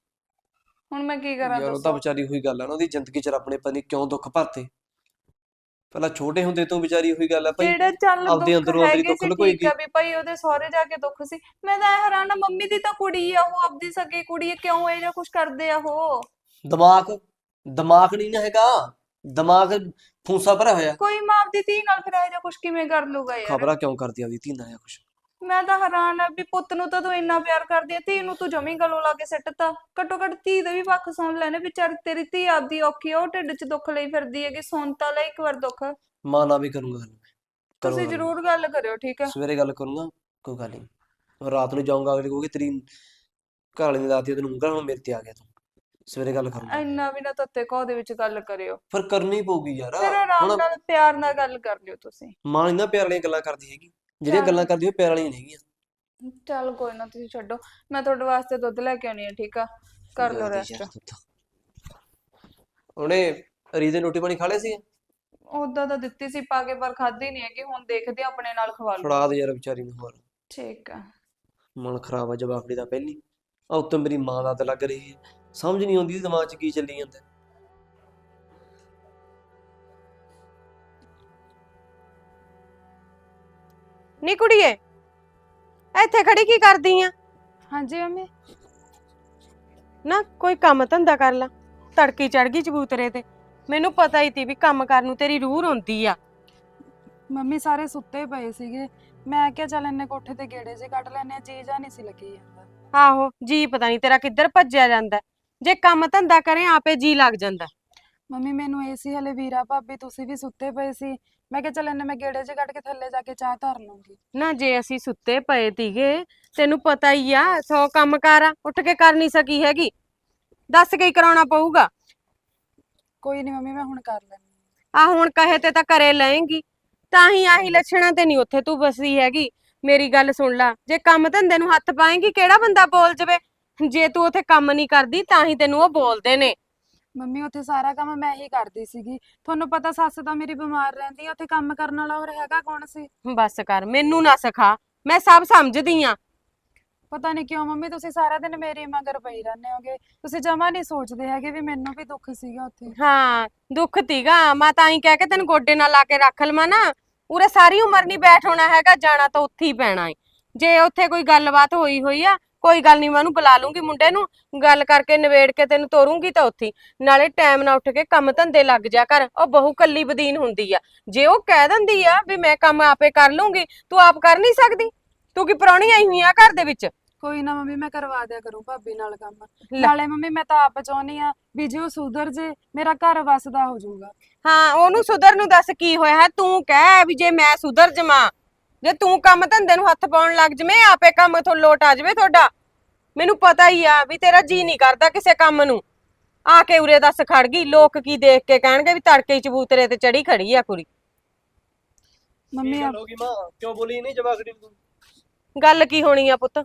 ਹੁਣ ਮੈਂ ਕੀ ਕਰਾਂ ਯਾਰ ਉਹ ਤਾਂ ਦੱਸੋ? ਵਿਚਾਰੀ ਹੋਈ ਗੱਲ ਹੈ ਨਾ ਉਹਦੀ ਜ਼ਿੰਦਗੀ 'ਚ ਰੱਬ ਨੇ ਪਤਾ ਨਹੀਂ ਕਿਉਂ ਦੁੱਖ ਭਰਤੇ। ਪਹਿਲਾਂ ਛੋਟੇ ਹੁੰਦੇ ਤੋਂ ਵਿਚਾਰੀ ਹੋਈ ਗੱਲ ਹੈ ਭਾਈ ਜਿਹੜੇ ਚੱਲ ਆਪਦੇ ਦੁੱਖ ਅੰਦਰੋਂ ਅੰਦਰੀ ਹੈਗੇ ਦੁੱਖ ਸੀ ਲੁਕੋਏਗੀ। ਠੀਕ ਆ ਵੀ ਭਾਈ ਉਹਦੇ ਸਹੁਰੇ ਜਾ ਕੇ ਦੁੱਖ ਸੀ। ਮੈਂ ਤਾਂ ਇਹ ਹੈਰਾਨ ਆ ਮੰਮੀ ਦੀ ਤਾਂ ਕੁੜੀ ਆ ਉਹ ਆਪਦੀ ਸਗੀ ਕੁੜੀ ਆ ਕਿਉਂ ਇਹ ਜਿਹਾ ਕੁਝ ਕਰਦੇ ਆ ਉਹ? ਦਿਮਾਗ ਦਿਮਾਗ ਨਹੀਂ ਨਾ ਹੈਗਾ। ਦਿਮਾਗ ਫੂਸਾ ਭਰਿਆ ਹੋਇਆ। ਕੋਈ ਮਾਂ ਆਪਦੀ ਧੀ ਨਾਲ ਫਿਰ ਇਹ ਜਿਹਾ ਕੁਝ ਕਿਵੇਂ ਕਰ ਲੂਗਾ ਯਾਰ? ਖਬਰਾਂ ਕਿਉਂ ਕਰਦੀ ਆਦੀ ਧੀ ਨਾਲ ਕੁਛ? ਮੈਂ ਤਾਂ ਹੈਰਾਨ ਆ ਵੀ ਪੁੱਤ ਨੂੰ ਤਾਂ ਤੂੰ ਇੰਨਾ ਪਿਆਰ ਕਰਦੀ ਆ ਧੀ ਨੂੰ ਤੂੰ ਜਮੀ ਗਲੋਂ ਲਾ ਕੇ ਸਿੱਟਤਾ। ਘੱਟੋ ਘੱਟ ਧੀ ਦਾ ਵੀ ਪੱਖ ਸੁਣ ਲੈਣੇ ਵਿਚਾਰੀ ਤੇਰੀ ਧੀ ਆਪਦੀ ਔਖੀ ਆ ਉਹ ਢਿੱਡ 'ਚ ਦੁੱਖ ਲਈ ਫਿਰਦੀ ਹੈਗੀ ਸੁਣ ਤਾਂ ਲੈ ਇੱਕ ਵਾਰ ਦੁੱਖ। ਮਾਂ ਨਾਲ ਵੀ ਕਰੂੰਗਾ ਗੱਲ ਕਰੂੰਗਾ ਤੁਸੀਂ। ਜ਼ਰੂਰ ਗੱਲ ਕਰਿਓ ਠੀਕ ਹੈ ਸਵੇਰੇ ਗੱਲ ਕਰੂੰਗਾ ਕੋਈ ਗੱਲ ਨਹੀਂ ਰਾਤ ਨੂੰ ਜਾਊਂਗਾ ਅਗਲੇ ਕਹੂਗੀ ਤੇਰੀ ਘਰ ਵਾਲੀ ਨੇ ਦਾਤੀ ਤੈਨੂੰ ਉਂਗਲ ਹੁਣ ਮੇਰੇ ਤੇ ਆ ਗਿਆ ਤੂੰ। ਸਵੇਰੇ ਗੱਲ ਕਰੂੰਗਾ ਇੰਨਾ ਵੀ ਨਾ ਤੱਤੇ ਕੋਹ ਦੇ ਵਿੱਚ ਗੱਲ ਕਰਿਓ। ਫਿਰ ਕਰਨੀ ਪਊਗੀ ਯਾਰ। ਫਿਰ ਆਰਾਮ ਹੁਣ ਨਾਲ ਪਿਆਰ ਨਾਲ ਗੱਲ ਕਰ ਲਿਓ ਤੁਸੀਂ। ਮਾਂ ਨੀ ਨਾ ਪਿਆਰ ਵਾਲੀਆਂ ਗੱਲਾਂ ਕਰਦੀ ਹੈਗੀ। ਜਿਹੜੀਆਂ। ਗੱਲਾਂ ਕਰਦੀ ਉਹ ਪਿਆਰ ਵਾਲੀਆਂ ਨਹੀਂ ਹੈਗੀਆਂ। ਚੱਲ ਕੋਈ ਨਾ ਤੁਸੀਂ ਛੱਡੋ ਮੈਂ ਤੁਹਾਡੇ ਵਾਸਤੇ ਦੁੱਧ ਲੈ ਕੇ ਆਉਣੀ ਆ ਠੀਕ ਆ? ਕਰ ਲਓ ਰੈਸਟ। ਉਹਨੇ ਰੀਤ ਦੇ ਰੋਟੀ ਪਾਣੀ ਖਾ ਲਿਆ ਸੀ? ਉਦਾਂ ਤਾਂ ਦਿੱਤੀ ਸੀ ਪਾ ਕੇ ਪਰ ਖਾਧੀ ਨਹੀਂ ਹੈਗੀ ਹੁਣ ਦੇਖਦੇ ਆ ਆਪਣੇ ਨਾਲ ਖਵਾ ਲਓ ਫੜਾ ਦੇ ਯਾਰ ਵਿਚਾਰੀ ਨੂੰ ਹੋਰ। ਠੀਕ ਆ। ਮਨ ਖਰਾਬ ਆ ਜਵਾਕੜੀ ਦਾ ਪਹਿਲੀ। ਆ ਉੱਤੋਂ ਮੇਰੀ ਮਾਂ ਦਾ ਤਾਂ ਲੱਗ ਰਹੀ ਹੈ ਸਮਝ ਨਹੀਂ ਆਉਂਦੀ ਦਿਮਾਗ 'ਚ ਕੀ ਚੱਲੀ ਜਾਂਦਾ। ਨੀ ਕੁੜੀਏ ਇੱਥੇ ਖੜੀ ਕੀ ਕਰਦੀ ਆ? ਹਾਂਜੀ ਮੰਮੀ। ਨਾ ਕੋਈ ਕੰਮ ਧੰਦਾ ਕਰ ਲਾ। ਤੜਕੀ ਚੜ ਗਈ ਚਬੂਤਰੇ ਤੇ। ਮੈਨੂੰ ਪਤਾ ਹੀ ਤੀ ਵੀ ਕੰਮ ਕਰਨ ਨੂੰ ਤੇਰੀ ਰੂਹ ਹੁੰਦੀ ਆ। ਮੰਮੀ ਸਾਰੇ ਸੁੱਤੇ ਪਏ ਸੀਗੇ। ਮੈਂ ਕਿਹਾ ਚੱਲ ਇੰਨੇ ਕੋਠੇ ਤੇ ਗੇੜੇ ਜੇ ਕੱਢ ਲੈਨੇ ਆ ਜੀ ਜਾ ਨਹੀਂ ਸੀ ਲੱਗੀ ਜਾਂਦਾ। ਆਹੋ ਜੀ ਪਤਾ ਨਹੀਂ ਤੇਰਾ ਕਿੱਧਰ ਭੱਜਿਆ ਜਾਂਦਾ। ਜੇ ਕੰਮ ਧੰਦਾ ਕਰੇ ਆਪੇ ਜੀ ਲੱਗ ਜਾਂਦਾ। ਮੰਮੀ ਮੈਨੂੰ ਇਹ ਸੀ ਹਲੇ ਵੀਰਾ ਭਾਬੀ ਤੁਸੀਂ ਵੀ ਸੁੱਤੇ ਪਏ ਸੀ। ਮੈਂ ਕਿਹਾ ਚੱਲ ਇੰਨੇ ਮੈਂ ਗੇੜੇ ਜੇ ਕੱਢ ਕੇ ਥੱਲੇ ਜਾ ਕੇ ਚਾਹ ਧਰ ਲੂੰਗੀ। ਨਾ ਜੇ ਅਸੀਂ ਸੁੱਤੇ ਪਏ ਤੀਗੇ ਤੈਨੂੰ ਪਤਾ ਹੀ ਆ ਸੌ ਕੰਮ ਕਰ ਆ ਉੱਠ ਕੇ ਕਰ ਨਹੀਂ ਸਕੀ ਹੈਗੀ। ਦੱਸ ਕੇ ਹੀ ਕਰਾਉਣਾ ਪਊਗਾ? ਕੋਈ ਨਹੀਂ ਮੰਮੀ ਮੈਂ ਹੁਣ ਕਰ ਲੈਂਦੀ ਆ ਹੁਣ ਕਹੇ ਤੇ ਤਾਂ ਕਰੇ ਲਏਂਗੀ। ਤਾਂ ਹੀ ਆਹੀ ਲੱਛਣਾਂ ਤੇ ਨਹੀਂ ਉੱਥੇ ਤੂੰ ਬਸੀ ਹੈਗੀ। ਮੇਰੀ ਗੱਲ ਸੁਣ ਲੈ ਜੇ ਕੰਮ ਧੰਦੇ ਨੂੰ ਹੱਥ ਪਾਏਂਗੀ ਕਿਹੜਾ ਬੰਦਾ ਬੋਲ ਜਵੇ? ਜੇ ਤੂੰ ਉੱਥੇ ਕੰਮ ਨਹੀਂ ਕਰਦੀ ਤਾਂ ਹੀ ਤੈਨੂੰ ਉਹ ਬੋਲਦੇ ਨੇ। ਮੰਮੀ ਉੱਥੇ ਸਾਰਾ ਕੰਮ ਮੈਂ ਹੀ ਕਰਦੀ ਸੀਗੀ। ਤੁਹਾਨੂੰ ਪਤਾ ਸੱਸ ਤਾਂ ਮੇਰੀ ਬਿਮਾਰ ਰਹਿੰਦੀ ਆ ਉੱਥੇ ਕੰਮ ਕਰਨ ਵਾਲਾ ਹੋਰ ਹੈਗਾ ਕੌਣ ਸੀ? ਬਸ ਕਰ ਮੈਨੂੰ ਨਾ ਸਿਖਾ ਮੈਂ ਸਭ ਸਮਝਦੀ ਆ। ਪਤਾ ਨਹੀਂ ਕਿਉਂ ਮੰਮੀ ਤੁਸੀਂ ਸਾਰਾ ਦਿਨ ਮੇਰੀ ਮਗਰ ਪਈ ਰਹਿੰਦੇ ਹੋਗੇ। ਤੁਸੀਂ ਜਮਾ ਨਹੀਂ ਸੋਚਦੇ ਹੈਗੇ ਵੀ ਮੈਨੂੰ ਵੀ ਦੁੱਖ ਸੀਗਾ ਉੱਥੇ। ਹਾਂ ਦੁੱਖ ਤੀਗਾ ਮੈਂ ਤਾਂ ਹੀ ਕਹਿ ਕੇ ਤੈਨੂੰ ਗੋਡੇ ਨਾਲ ਲਾ ਕੇ ਰੱਖ ਲਵਾਂ ਨਾ। ਉਰੇ ਸਾਰੀ ਉਮਰ ਨਹੀਂ ਬੈਠ ਹੋਣਾ ਹੈਗਾ ਜਾਣਾ ਤਾਂ ਉੱਥੇ ਹੀ ਪੈਣਾ ਏ। ਜੇ ਉੱਥੇ ਕੋਈ ਗੱਲਬਾਤ ਹੋਈ ਹੋਈ ਆ ਕੋਈ ਗੱਲ ਨਹੀਂ ਮੈਂ ਉਹਨੂੰ ਬੁਲਾ ਲੂੰਗੀ ਮੁੰਡੇ ਨੂੰ ਗੱਲ ਕਰਕੇ ਨਿਬੇੜ ਕੇ ਤੈਨੂੰ ਤੋਰੂੰਗੀ ਤਾਂ ਉੱਥੇ। ਨਾਲੇ ਟਾਈਮ ਨਾਲ ਉੱਠ ਕੇ ਕੰਮ ਧੰਦੇ ਲੱਗ ਜਾ ਕਰ ਉਹ ਬਹੂ ਕੱਲੀ ਬਦੀਨ ਹੁੰਦੀ ਆ। ਜੇ ਉਹ ਕਹਿ ਦਿੰਦੀ ਆ ਵੀ ਮੈਂ ਕੰਮ ਆਪੇ ਕਰ ਲੂੰਗੀ ਤੂੰ ਆਪ ਕਰ ਨਹੀਂ ਸਕਦੀ? ਤੂੰ ਕੀ ਪ੍ਰਾਹੁਣੀ ਆਈ ਹੋਈ ਆ ਘਰ ਦੇ ਵਿੱਚ? ਕੋਈ ਨਾ ਮੰਮੀ ਮੈਂ ਕਰਵਾ ਦਿਆ ਕਰੂੰ ਭਾਬੀ ਨਾਲ ਕੰਮ। ਨਾਲੇ ਮੰਮੀ ਮੈਂ ਤਾਂ ਆਪ ਚਾਹੁੰਦੀ ਆ ਵੀ ਜੇ ਉਹ ਸੁਧਰ ਜੇ ਮੇਰਾ ਘਰ ਵਸਦਾ ਹੋ ਜਾਊਗਾ। ਹਾਂ ਉਹਨੂੰ ਸੁਧਰ ਨੂੰ ਦੱਸ ਕੀ ਹੋਇਆ? ਹੈ ਤੂੰ ਕਹਿ ਵੀ ਜੇ ਮੈਂ ਸੁਧਰ ਜਮਾ ਜੇ ਤੂੰ ਕੰਮ ਧੰਦੇ ਨੂੰ ਹੱਥ ਪਾਉਣ ਲੱਗ ਜਵੇਂ ਆਪੇ ਕੰਮ ਤੋਂ ਲੋਟ ਆ ਜਾਵੇ ਤੁਹਾਡਾ। ਮੈਨੂੰ ਪਤਾ ਹੀ ਆ ਵੀ ਤੇਰਾ ਜੀ ਨਹੀਂ ਕਰਦਾ ਕਿਸੇ ਕੰਮ ਨੂੰ। ਆ ਕੇ ਉਰੇ ਦੱਸ ਖੜ ਗਈ ਲੋਕ ਕੀ ਦੇਖ ਕੇ ਕਹਿਣਗੇ ਵੀ ਤੜਕੇ ਹੀ ਚਬੂਤਰੇ ਤੇ ਚੜੀ ਖੜੀ ਆ ਕੁੜੀ। ਮੰਮੀ ਆ- ਗਈ ਮਾਂ? ਕਿਉਂ ਬੋਲੀ ਨਹੀਂ ਜਵਾਕੜੀ ਨੂੰ ਤੂੰ? ਗੱਲ ਕੀ ਹੋਣੀ ਆ ਪੁੱਤ?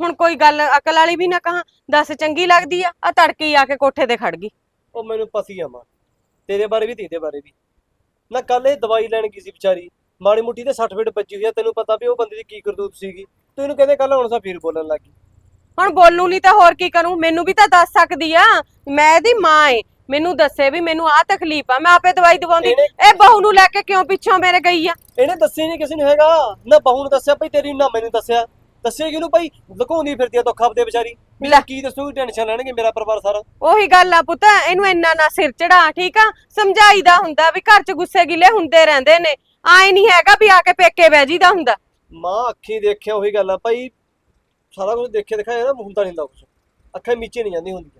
ਹੁਣ ਕੋਈ ਗੱਲ ਅਕਲ ਵਾਲੀ ਵੀ ਨਾ ਕਹਾ ਦੱਸ ਚੰਗੀ ਲੱਗਦੀ ਆ ਆ ਤੜਕੇ ਹੀ ਆ ਕੇ ਕੋਠੇ ਤੇ ਖੜ ਗਈ। ਉਹ ਮੈਨੂੰ ਪਤੀ ਆ ਮਾਂ। ਤੇਰੇ ਬਾਰੇ ਵੀ ਤੇ ਇਹਦੇ ਬਾਰੇ ਵੀ। ਨਾ ਕੱਲ ਇਹ ਦਵਾਈ ਲੈਣ ਗਈ ਸੀ ਵਿਚਾਰੀ। ਮਾੜੀ ਮੁੱਠੀ ਤੇ 60 ਫੀਟ ਵੱਜੀ ਹੋਈ ਆ ਤੈਨੂੰ ਪਤਾ ਵੀ ਉਹ ਬੰਦੇ ਦੀ ਕੀ ਕਰਤੂਤ ਸੀਗੀ। ਤੂੰ ਇਹਨੂੰ ਕਹਿੰਦੇ ਕੱਲ ਹੁਣ ਸਾ ਫਿਰ ਬੋਲਣ ਲੱਗੀ ਹੁਣ ਬੋਲੂ ਨਹੀਂ ਤਾਂ ਹੋਰ ਕੀ ਕਰੂੰ ਮੈਨੂੰ ਵੀ ਤਾਂ ਦੱਸ ਸਕਦੀ ਆ। ਮੈਂ ਇਹਦੀ ਮਾਂ ਏ। ਮੈਨੂੰ ਦੱਸੇ ਵੀ ਮੈਨੂੰ ਆਹ ਤਕਲੀਫ ਆ ਮੈਂ ਆਪੇ ਦਵਾਈ ਦਵਾਉਂਦੀ। ਇਹਨੇ- ਇਹ ਬਹੂ ਨੂੰ ਲੈ ਕੇ ਕਿਉਂ ਪਿੱਛੋਂ ਮੇਰੇ ਗਈ ਆ? ਇਹਨੇ ਦੱਸਿਆ ਨਹੀਂ ਕਿਸੇ ਨੂੰ ਹੈਗਾ। ਨਾ ਬਹੂ ਨੂੰ ਦੱਸਿਆ ਭਾਈ ਤੇਰੀ ਨਾ ਮੈਨੂੰ ਦੱਸਿਆ। ਦੱਸਿਆ ਕਿਹਨੂੰ ਭਾਈ? ਲੁਕਾਉਂਦੀ ਫਿਰਦੀ ਆ ਦੁੱਖ ਆਪਦੇ ਵਿਚਾਰੀ। ਵੀ ਲੈ। ਕੀ ਦੱਸੂਗੀ ਟੈਨਸ਼ਨ ਲੈਣਗੇ ਮੇਰਾ ਪਰਿਵਾਰ ਸਾਰਾ। ਉਹੀ ਗੱਲ ਆ ਪੁੱਤ ਇਹਨੂੰ ਇੰਨਾ ਨਾ ਸਿਰ ਚੜਾ ਠੀਕ ਆ? ਸਮਝਾਈਦਾ ਹੁੰਦਾ ਵੀ ਘਰ 'ਚ ਗੁੱਸੇ ਗਿਲੇ ਹੁੰਦੇ ਰਹਿੰਦੇ ਨੇ। ਆਏ ਨਹੀਂ ਹੈਗਾ ਵੀ ਆ ਕੇ ਪੇਕੇ ਬਹਿ ਜੀਦਾ ਹੁੰਦਾ। ਮਾਂ ਅੱਖੀਂ ਦੇਖਿਆ ਉਹੀ ਗੱਲ ਆ ਭਾਈ ਸਾਰਾ ਕੁਝ ਦੇਖੇ ਦਿਖਾਇਆ ਨਾ ਹੁੰਦਾ ਨਹੀਂ ਹੁੰਦਾ ਕੁਝ ਅੱਖਾਂ ਨੀਚੇ ਨਹੀਂ ਜਾਂਦੀ ਹੁੰਦੀ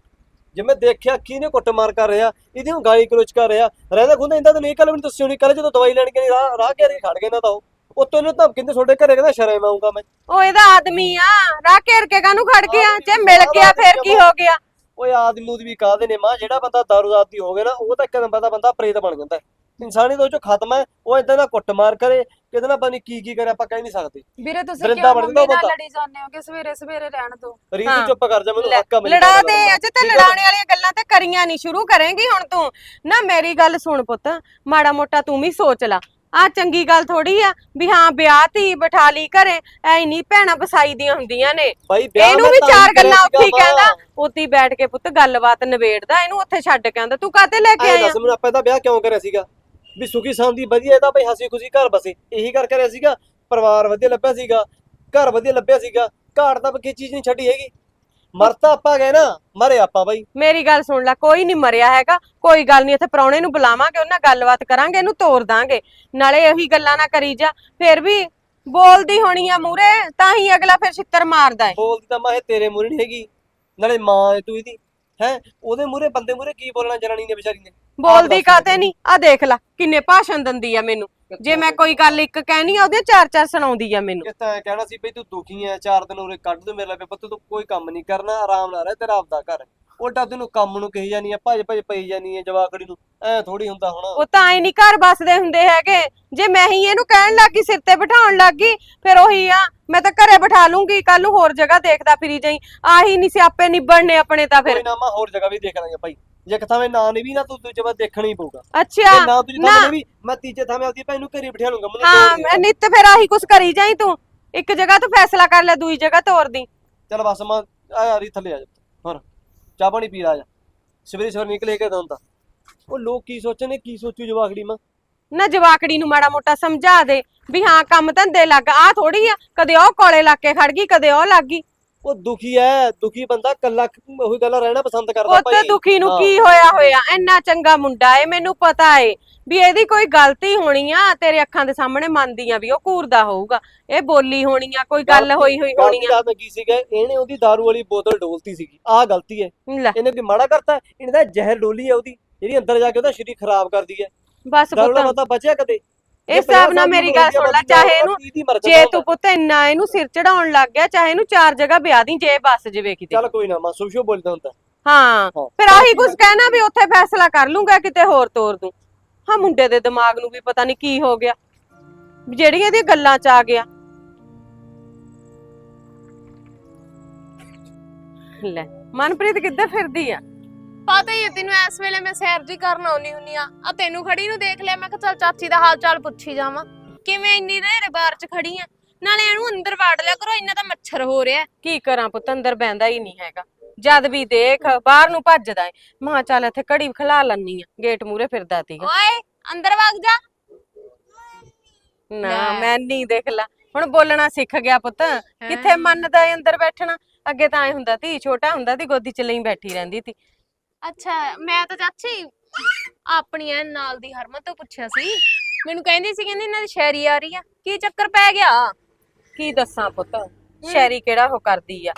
ਜੇ ਮੈਂ ਦੇਖਿਆ ਅੱਖੀ ਨੇ ਕੁੱਟਮਾਰ ਕਰ ਰਿਹਾ ਇਹਦੀ ਨੂੰ ਗਾਲੀ ਗਲੋਚ ਕਰ ਰਿਹਾ ਰਹਿੰਦਾ ਖੁੰਦਾ ਇੰਦਾ ਤਾਂ ਨਹੀਂ ਕੱਲ ਮੈਨੂੰ ਦੱਸਿਓ ਨਹੀਂ ਕੱਲ ਜਦੋਂ ਦਵਾਈ ਲੈਣ ਗਏ ਰਾਹ ਰਾਹ ਕੇ ਖੜ ਗਏ ਨਾ ਤਾਂ ਉਹ। ਉੱਤੋਂ ਇਹਨੂੰ ਧਮਕੀ ਤੇ ਤੁਹਾਡੇ ਘਰੇ ਕਹਿੰਦਾ ਸ਼ਰਮ ਆਉਂਗਾ ਮੈਂ। ਉਹ ਇਹਦਾ ਆਦਮੀ ਆ ਰਾਹ ਘੇਰ ਕੇ ਕਾਹਨੂੰ ਖੜ ਗਿਆ? ਜੇ ਮਿਲ ਗਿਆ ਫੇਰ ਕੀ ਹੋ ਗਿਆ? ਓਏ ਆਦਮੀ ਨੂੰ ਵੀ ਕਾਹਦੇ ਨੇ ਮਾਂ? ਜਿਹੜਾ ਬੰਦਾ ਦਾਰੂ ਆਦੀ ਹੋਵੇ ਨਾ ਉਹ ਤਾਂ ਇੱਕ ਨੰਬਰ ਦਾ ਬੰਦਾ ਪ੍ਰੇਤ ਬਣ ਜਾਂਦਾ। ਹੈ। ਇਨਸਾਨੀਅਤ ਉਹ ਚੋਂ ਖਤਮ ਹੈ ਉਹ ਇਦਾਂ ਦਾ ਕੁੱਟਮਾਰ ਕਰੇ ਕਿਤੇ ਨਾ ਪਤਾ ਨਹੀਂ ਕੀ ਕੀ ਕਰੇ ਆਪਾਂ ਕਹਿ ਨਹੀਂ ਸਕਦੇ ਵੀਰੇ ਤੁਸੀਂ ਦਰਿੰਦਾ ਕਿਉਂ ਬਣ ਮੰਮੀ ਨਾਲ ਬੰਦਾ। ਲੜੀ ਜਾਂਦੇ ਹੋ ਕਿ ਸਵੇਰੇ ਸਵੇਰੇ ਰਹਿਣ ਦੋ ਰੀਤ ਹਾਂ। ਤੂੰ ਚੁੱਪ ਕਰ ਜਾ ਮੈਨੂੰ ਹੱਕ ਮੈਨੂੰ ਲੜਾ ਦੇ। ਅਜੇ ਤਾਂ? ਲੜਾਉਣੇ ਵਾਲੀਆਂ ਗੱਲਾਂ ਤੇ ਕਰੀਆਂ ਨਹੀਂ ਸ਼ੁਰੂ ਕਰੇਂਗੀ ਹੁਣ ਤੂੰ ਨਾ ਮੇਰੀ ਗੱਲ ਸੁਣ ਪੁੱਤ ਮਾੜਾ ਮੋਟਾ ਤੂੰ ਵੀ ਸੋਚ ਲਾ ਆ ਚੰਗੀ ਗੱਲ ਥੋੜੀ ਆ ਵੀ ਹਾਂ ਵਿਆਹ ਧੀ ਬਿਠਾ ਲਈ ਘਰੇ ਐ ਨਹੀਂ ਭੈਣਾਂ ਵਸਾਈ ਦੀਆਂ ਹੁੰਦੀਆਂ ਨੇ ਭਾਈ ਵਿਆਹ ਇਹਨੂੰ ਮੈਂ ਵੀ ਤਾਂ ਚਾਰ ਕਰਿਆ ਗੱਲਾਂ ਉੱਥੇ ਹੀ ਸੀਗਾ ਕਹਿੰਦਾ। ਉੱਥੇ ਹੀ ਬੈਠ ਕੇ ਪੁੱਤ ਗੱਲਬਾਤ ਨਿਬੇੜਦਾ ਇਹਨੂੰ ਉੱਥੇ ਛੱਡ ਕੇ ਆਂਦਾ ਤੂੰ ਕਾਤੇ ਲੈ ਕੇ ਐਂ ਆਇਆ ਦੱਸ ਮੈਨੂੰ ਆਪਾਂ ਇਹਦਾ ਵਿਆਹ ਕਿਉਂ ਕਰਿਆ ਸੀਗਾ ਵੀ ਸੁਖੀ ਸਾਂਦੀ ਵਧੀਆ ਇਹਦਾ ਭਾਈ ਹਸੀ ਖੁਸ਼ੀ ਘਰ ਬਸੇ। ਇਹੀ ਕਰ ਕਰਿਆ ਸੀਗਾ ਪਰਿਵਾਰ ਵਧੀਆ ਲੱਭਿਆ ਸੀਗਾ ਘਰ ਵਧੀਆ ਲੱਭਿਆ ਸੀਗਾ ਘਾਟ ਤਾਂ ਕੀ ਚੀਜ਼ ਨਹੀਂ ਛੱਡੀ ਹੈਗੀ। ਮਰਤਾ ਆਪਾਂ ਗਏ ਨਾ ਮਰੇ ਆਪਾਂ ਬਾਈ। ਮੇਰੀ ਗੱਲ ਸੁਣ ਲੈ ਕੋਈ ਨਹੀਂ ਮਰਿਆ ਹੈਗਾ ਕੋਈ ਗੱਲ ਨਹੀਂ ਇੱਥੇ ਪ੍ਰਾਹੁਣੇ ਨੂੰ ਬੁਲਾਵਾਂਗੇ ਉਹਨਾਂ ਗੱਲਬਾਤ ਕਰਾਂਗੇ ਇਹਨੂੰ ਤੋਰ ਦਾਂਗੇ। ਨਾਲੇ ਇਹੀ ਗੱਲਾਂ ਨਾ ਕਰੀ ਜਾ ਫਿਰ ਵੀ ਬੋਲਦੀ ਹੋਣੀ ਆ ਮੂਰੇ ਤਾਂ ਹੀ ਅਗਲਾ ਫਿਰ ਛਿੱਤਰ ਮਾਰਦਾ ਹੈ। ਬੋਲਦੀ ਤਾਂ ਮੈਂ ਇਹ ਤੇਰੇ ਮੂਹਰੇ ਨਹੀਂ ਹੈਗੀ ਨਾਲੇ ਮਾਂ ਹੈ ਤੂੰ ਇਹਦੀ। ਹੈ ਉਹਦੇ ਮੂਹਰੇ ਬੰਦੇ ਮੂਹਰੇ ਕੀ ਬੋਲਣਾ ਜਨਾਨੀ ਨੇ ਵਿਚਾਰੀ ਨੇ? ਬੋਲਦੀ ਕਾਤੇ ਨਹੀਂ ਆ ਦੇਖ ਲੈ ਕਿੰਨੇ ਭਾਸ਼ਣ ਦਿੰਦੀ ਆ ਮੈਨੂੰ। ਜੇ ਮੈਂ ਕੋਈ ਗੱਲ ਇੱਕ ਕਹਿਣੀ ਆ ਉਹਦੇ ਚਾਰ ਚਾਰ ਸੁਣਾਉਂਦੀ ਆ ਮੈਨੂੰ। ਕਿਤਾ ਕਹਿਣਾ ਸੀ ਬਈ ਤੂੰ ਦੁਖੀ ਐ ਚਾਰ ਦਿਨ ਉਰੇ ਕੱਢ ਦੂ ਮੇਰੇ ਲਈ ਪੁੱਤ ਤੂੰ ਕੋਈ ਕੰਮ ਨਹੀਂ ਕਰਨਾ ਆਰਾਮ ਨਾਲ ਰਹਿ ਤੇਰਾ ਆਪਦਾ ਘਰ। ਉਲਟਾ ਤੈਨੂੰ ਕੰਮ ਨੂੰ ਕਹੀ ਜਾਨੀ ਐ ਭੱਜ ਭੱਜ ਪਈ ਜਾਨੀ ਐ ਜਵਾਕੜੀ ਨੂੰ ਐ ਥੋੜੀ ਹੁੰਦਾ ਹੁਣ। ਉਹ ਤਾਂ ਐ ਨਹੀਂ ਘਰ ਬਸਦੇ ਹੁੰਦੇ ਹੈਗੇ। ਜੇ ਮੈਂ ਹੀ ਇਹਨੂੰ ਕਹਿਣ ਲੱਗੀ ਸਿਰ ਤੇ ਬਿਠਾਉਣ ਲੱਗੀ ਫਿਰ ਉਹੀ ਆ ਮੈਂ ਤਾਂ ਘਰੇ ਬਿਠਾ ਲੂੰਗੀ ਕੱਲ ਨੂੰ ਹੋਰ ਜਗ੍ਹਾ ਦੇਖਦਾ ਫਿਰੀ ਜਾਈ। ਆਹੀ ਨਹੀਂ ਸਿਆਪੇ ਨਿਬੜਨੇ ਆਪਣੇ ਤਾਂ ਫਿਰ। ਕੋਈ ਨਾ ਮੈਂ ਹੋਰ ਜਗ੍ਹਾ ਵੀ ਦੇਖ ਲਾਂਗੇ ਭਾਈ। ਜੇ ਕਿਥਾਂ ਮੈਂ ਨਾਂ ਨਹੀਂ ਵੀ ਨਾ ਤੂੰ ਦੂਜੇ ਵਾਰ ਦੇਖਣਾ ਹੀ ਪਊਗਾ। ਅੱਛਾ ਜੇ ਨਾ ਦੂਜੇ ਨਾ। ਥਾਂ ਵੀ ਮੈਂ ਤੀਜੇ ਥਾਂ ਮੈਂ ਆਪਦੀ ਭੈਣ ਨੂੰ ਘਰੇ ਬਿਠਾ ਲੂੰਗਾ ਮੈਨੂੰ ਹਾਂ। ਮੈਂ ਨਿੱਤ ਫਿਰ ਆਹੀ ਕੁਛ ਕਰੀ ਜਾਈ ਤੂੰ। ਇੱਕ ਜਗ੍ਹਾ ਤੋਂ ਫੈਸਲਾ ਕਰ ਲੈ ਦੂਜੀ ਜਗ੍ਹਾ ਤੋਰਦੀ ਚੱਲ ਬਸ ਮੈਂ ਆ ਥੱਲੇ ਆ ਜਾ ਹੋਰ। ਚਾਹ ਪਾਣੀ ਪੀ ਲਾ ਜਾ। ਸਵੇਰੇ ਸਵੇਰੇ ਨਿਕਲੇ ਕੇ ਦੰਦਾ ਉਹ ਲੋਕ ਕੀ ਸੋਚਣੇ ਕੀ ਸੋਚੂ ਜਵਾਕੜੀ ਮਾਂ? ਨਾ ਜਵਾਕੜੀ ਨੂੰ ਮਾੜਾ ਮੋਟਾ ਸਮਝਾ ਦੇ, ਵੀ ਹਾਂ, ਕੰਮ ਧੰਦੇ ਲੱਗ ਆ ਥੋੜੀ ਆ, ਕਦੇ ਉਹ ਕੋਲੇ ਲੱਗ ਕੇ ਖੜ ਗਈ, ਕਦੇ ਉਹ ਲੱਗ ਗਈ। ਉਹ ਦੁਖੀ ਐ ਦੁਖੀ ਬੰਦਾ ਕੱਲਾ ਉਹੀ ਗੱਲ ਰਹਿਣਾ ਪਸੰਦ ਕਰਦਾ ਉੱਤੇ ਦੁਖੀ ਨੂੰ। ਕੀ ਹੋਇਆ ਹੋਇਆ ਇੰਨਾ ਚੰਗਾ ਮੁੰਡਾ ਏ ਮੈਨੂੰ ਪਤਾ ਏ ਵੀ ਇਹਦੀ ਕੋਈ ਗਲਤੀ ਹੋਣੀ ਆ ਤੇਰੇ ਅੱਖਾਂ ਦੇ ਸਾਹਮਣੇ ਮੰਨਦੀ ਆ ਵੀ ਉਹ ਘੂਰਦਾ ਹੋਊਗਾ। ਇਹ ਬੋਲੀ ਹੋਣੀ ਆ ਕੋਈ ਗੱਲ ਹੋਈ ਹੋਈ ਹੋਣੀ ਗਲਤੀ ਆ ਤਾਂ ਕੀ ਸੀਗਾ ਇਹਨੇ ਉਹਦੀ दारू ਵਾਲੀ ਬੋਤਲ ਡੋਲਤੀ ਸੀਗੀ ਆਹ ਗਲਤੀ ਲੈ। ਇਹਨੇ ਕੀ ਮਾੜਾ ਕਰਤਾ ਇਹਨੇ ਤਾਂ ਜ਼ਹਿਰ ਡੋਲੀ ਹੈ ਉਹਦੀ ਜਿਹੜੀ ਅੰਦਰ ਜਾ ਕੇ ਉਹਦਾ ਸਰੀਰ ਖਰਾਬ ਕਰਦੀ ਹੈ ਬਸ ਪੁੱਤ। ਪਤਾ ਬਚਿਆ ਕਦੇ? ਇਸ ਹਿਸਾਬ ਨਾਲ ਮੇਰੀ ਗੱਲ ਸੁਣ ਲੈ ਚਾਹੇ ਇਹਨੂੰ ਜੇ ਤੂੰ ਪੁੱਤ ਇੰਨਾ ਇਹਨੂੰ ਸਿਰ ਚੜਾਉਣ ਲੱਗ ਗਿਆ ਚਾਹੇ ਇਹਨੂੰ ਚਾਰ ਜਗ੍ਹਾ ਵਿਆਹ ਦੀ ਜੇ ਬੱਸ ਜਵੇ ਕਿਤੇ ਚੱਲ ਕੋਈ ਨਾ ਮੈਂ ਸੁਸ਼ੋ ਬੋਲਦਾ ਹੁੰਦਾ। ਹਾਂ। ਫਿਰ ਆਹੀ ਕੁਝ ਕਹਿਣਾ ਵੀ ਉੱਥੇ ਫੈਸਲਾ ਕਰ ਲੂੰਗਾ ਕਿਤੇ ਹੋਰ ਤੋਰ ਦੂੰ। ਹਾਂ ਮੁੰਡੇ ਦੇ ਦਿਮਾਗ ਨੂੰ ਵੀ ਪਤਾ ਨਹੀਂ ਕੀ ਹੋ ਗਿਆ। ਜਿਹੜੀਆਂ ਇਹਦੀਆਂ ਗੱਲਾਂ ਚ ਆ ਗਿਆ। ਲੈ ਮਨਪ੍ਰੀਤ ਕਿੱਧਰ ਫਿਰਦੀ ਆ? ਪਤਾ ਹੀ ਹੈ ਤੈਨੂੰ ਇਸ ਵੇਲੇ ਮੈਂ ਸੈਰ ਜੀ ਕਰਨ ਆਉਣੀ ਹੁੰਨੀ ਆ। ਆ ਤੈਨੂੰ ਖੜੀ ਨੂੰ ਦੇਖ ਲਿਆ ਮੈਂ ਕਿਹਾ ਚੱਲ ਚਾਚੀ ਦਾ ਹਾਲ ਚਾਲ ਪੁੱਛੀ ਜਾਵਾਂ। ਕਿਵੇਂ ਇੰਨੀ ਦੇਰ ਬਾਹਰ ਚ ਖੜੀ ਆ? ਨਾਲੇ ਇਹਨੂੰ ਅੰਦਰ ਵਾੜ ਲਿਆ ਕਰੋ ਇੰਨਾ ਤਾਂ ਮੱਛਰ ਹੋ ਰਿਹਾ। ਕੀ ਕਰਾਂ ਪੁੱਤ ਅੰਦਰ ਬੈੰਦਾ ਹੀ ਨਹੀਂ ਹੈਗਾ। ਜਦ ਵੀ ਦੇਖ ਬਾਹਰ ਨੂੰ ਭੱਜਦਾ ਏ। ਮਾਂ ਚੱਲ ਇੱਥੇ ਘੜੀ ਖਲਾ ਲੰਨੀ ਆ ਗੇਟ ਮੂਰੇ ਫਿਰਦਾ ਤੀਗਾ ਓਏ ਅੰਦਰ ਵਗ ਜਾ। ਨਾ। ਮੈਂ ਨਹੀਂ ਦੇਖ ਲਾ। ਹੁਣ ਬੋਲਣਾ ਸਿੱਖ ਗਿਆ ਪੁੱਤ। ਕਿੱਥੇ ਮੰਨਦਾ ਏ ਅੰਦਰ ਬੈਠਣਾ? ਅੱਗੇ ਤਾਂ ਐ ਹੁੰਦਾ ਤੀ ਛੋਟਾ ਹੁੰਦਾ ਤੀ ਗੋਦੀ ਚ ਲਈ ਬੈਠੀ ਰਹਿੰਦੀ ਤੀ। ਅੱਛਾ ਮੈਂ ਤਾਂ ਚਾਚੀ ਆਪਣੀ ਐ ਨਾਲ ਦੀ ਹਰਮਨ ਤੋਂ ਪੁੱਛਿਆ ਸੀ। ਮੈਨੂੰ ਕਹਿੰਦੀ ਸੀ ਕਹਿੰਦੀ ਇਹਨਾਂ ਦੀ ਸ਼ੈਰੀ ਆ ਰਹੀ ਆ। ਕੀ ਚੱਕਰ ਪੈ ਗਿਆ? ਕੀ ਦੱਸਾਂ ਪੁੱਤ? ਸ਼ੈਰੀ ਕਿਹੜਾ ਉਹ ਕਰਦੀ ਆ?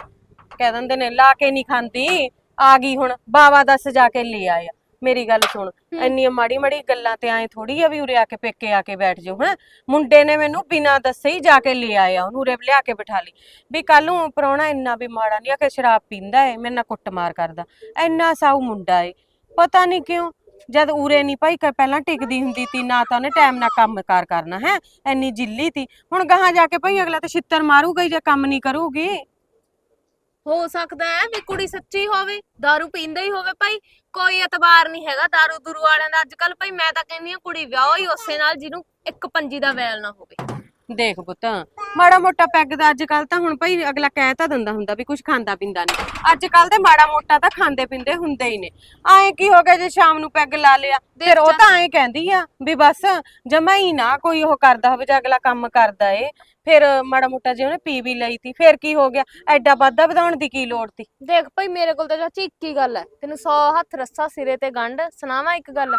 ਕਹਿ ਦਿੰਦੇ ਨੇ ਲਾ ਕੇ ਨਹੀਂ ਖਾਂਦੀ। ਆ ਗਈ ਹੁਣ ਬਾਵਾ ਦੱਸ ਜਾ ਕੇ ਲੈ ਆਇਆ। ਮੇਰੀ ਗੱਲ ਸੁਣ ਇੰਨੀਆਂ ਮਾੜੀ ਮਾੜੀ ਗੱਲਾਂ ਤੇ ਐ ਥੋੜੀ ਆ ਵੀ ਉਰੇ ਆ ਕੇ ਪੇਕੇ ਆ ਕੇ ਬੈਠ ਜਾਓ ਹੈ। ਮੁੰਡੇ ਨੇ ਮੈਨੂੰ ਬਿਨਾਂ ਦੱਸੇ ਹੀ ਜਾ ਕੇ ਲੈ ਆਇਆ ਉਹਨੂੰ ਉਰੇ ਲਿਆ ਕੇ ਬਿਠਾ ਲਈ। ਵੀ ਕੱਲ ਨੂੰ ਪ੍ਰਾਹੁਣਾ ਇੰਨਾ ਵੀ ਮਾੜਾ ਨਹੀਂ ਆ ਕਿ ਸ਼ਰਾਬ ਪੀਂਦਾ ਏ ਮੇਰੇ ਨਾਲ ਕੁੱਟਮਾਰ ਕਰਦਾ। ਇੰਨਾ ਸਾਊ ਮੁੰਡਾ ਏ ਪਤਾ ਨਹੀਂ ਕਿਉਂ ਜਦ ਉਰੇ ਨਹੀਂ ਭਾਈ ਕ- ਪਹਿਲਾਂ ਟਿਕਦੀ ਹੁੰਦੀ ਤੀ ਨਾ ਤਾਂ ਉਹਨੇ ਟਾਈਮ ਨਾਲ ਕੰਮ ਕਾਰ ਕਰਨਾ ਹੈ। ਐਨੀ ਜਿੱਲੀ ਤੀ। ਹੁਣ ਗਾਹਾਂ ਜਾ ਕੇ ਭਾਈ ਅਗਲਾ ਤਾਂ ਛਿੱਤਰ ਮਾਰੂਗਾ ਹੀ ਜੇ ਕੰਮ ਨਹੀਂ ਕਰੂਗੀ। ਹੋ ਸਕਦਾ ਹੈ ਵੀ ਕੁੜੀ ਸੱਚੀ ਹੋਵੇ दारू ਪੀਂਦਾ ਹੀ ਹੋਵੇ ਭਾਈ। ਕੋਈ ਇਤਬਾਰ ਨਹੀਂ ਹੈਗਾ दारू ਦੂਰੂ ਵਾਲਿਆਂ ਦਾ। ਅੱਜ ਕੱਲ ਭਾਈ ਮੈਂ ਤਾਂ ਕਹਿੰਦੀ ਆ ਕੁੜੀ ਵਿਆਹੋ ਹੀ ਉਸੇ ਨਾਲ ਜਿਹਨੂੰ ਇੱਕ ਪੰਜੀ ਦਾ ਵੈਲ ਨਾ ਹੋਵੇ। ਦੇਖ ਪੁੱਤ, ਮਾੜਾ ਮੋਟਾ ਪੈਗ ਦਾ ਅੱਜ ਕੱਲ ਤਾਂ ਹੁਣ ਭਾਈ ਅਗਲਾ ਕਹਿ ਤਾਂ ਦਿੰਦਾ ਹੁੰਦਾ ਵੀ ਕੁਝ ਖਾਂਦਾ ਪੀਂਦਾ ਨਹੀਂ ਅੱਜ ਕੱਲ ਤੇ ਮਾੜਾ ਮੋਟਾ ਤਾਂ ਖਾਂਦੇ ਪੀਂਦੇ ਹੁੰਦੇ ਹੀ ਨੇ। ਆਏ ਕੀ ਹੋ ਗਿਆ ਜੇ ਸ਼ਾਮ ਨੂੰ ਪੈਗ ਲਾ ਲਿਆ, ਫਿਰ ਉਹ ਤਾਂ ਐਂ ਕਹਿੰਦੀ ਆ ਵੀ ਬਸ ਜਮਾ ਹੀ ਨਾ ਕੋਈ ਉਹ ਕਰਦਾ ਹੋਵੇ ਜੇ ਅਗਲਾ ਕੰਮ ਕਰਦਾ ਏ। ਫਿਰ ਮਾੜਾ ਮੋਟਾ ਜੇ ਉਹਨੇ ਪੀ ਵੀ ਲਈ ਤੀ, ਫਿਰ ਕੀ ਹੋ ਗਿਆ? ਐਡਾ ਵਾਧਾ ਵਧਾਉਣ ਦੀ ਕੀ ਲੋੜ ਤੀ? ਦੇਖ ਭਾਈ ਮੇਰੇ ਕੋਲ ਤਾਂ ਚਾਚੀ ਇੱਕ ਹੀ ਗੱਲ ਹੈ ਤੈਨੂੰ 100 ਹੱਥ ਰੱਸਾ ਸਿਰੇ ਤੇ ਗੰਢ, ਸੁਣਾਵਾਂ ਇੱਕ ਗੱਲ?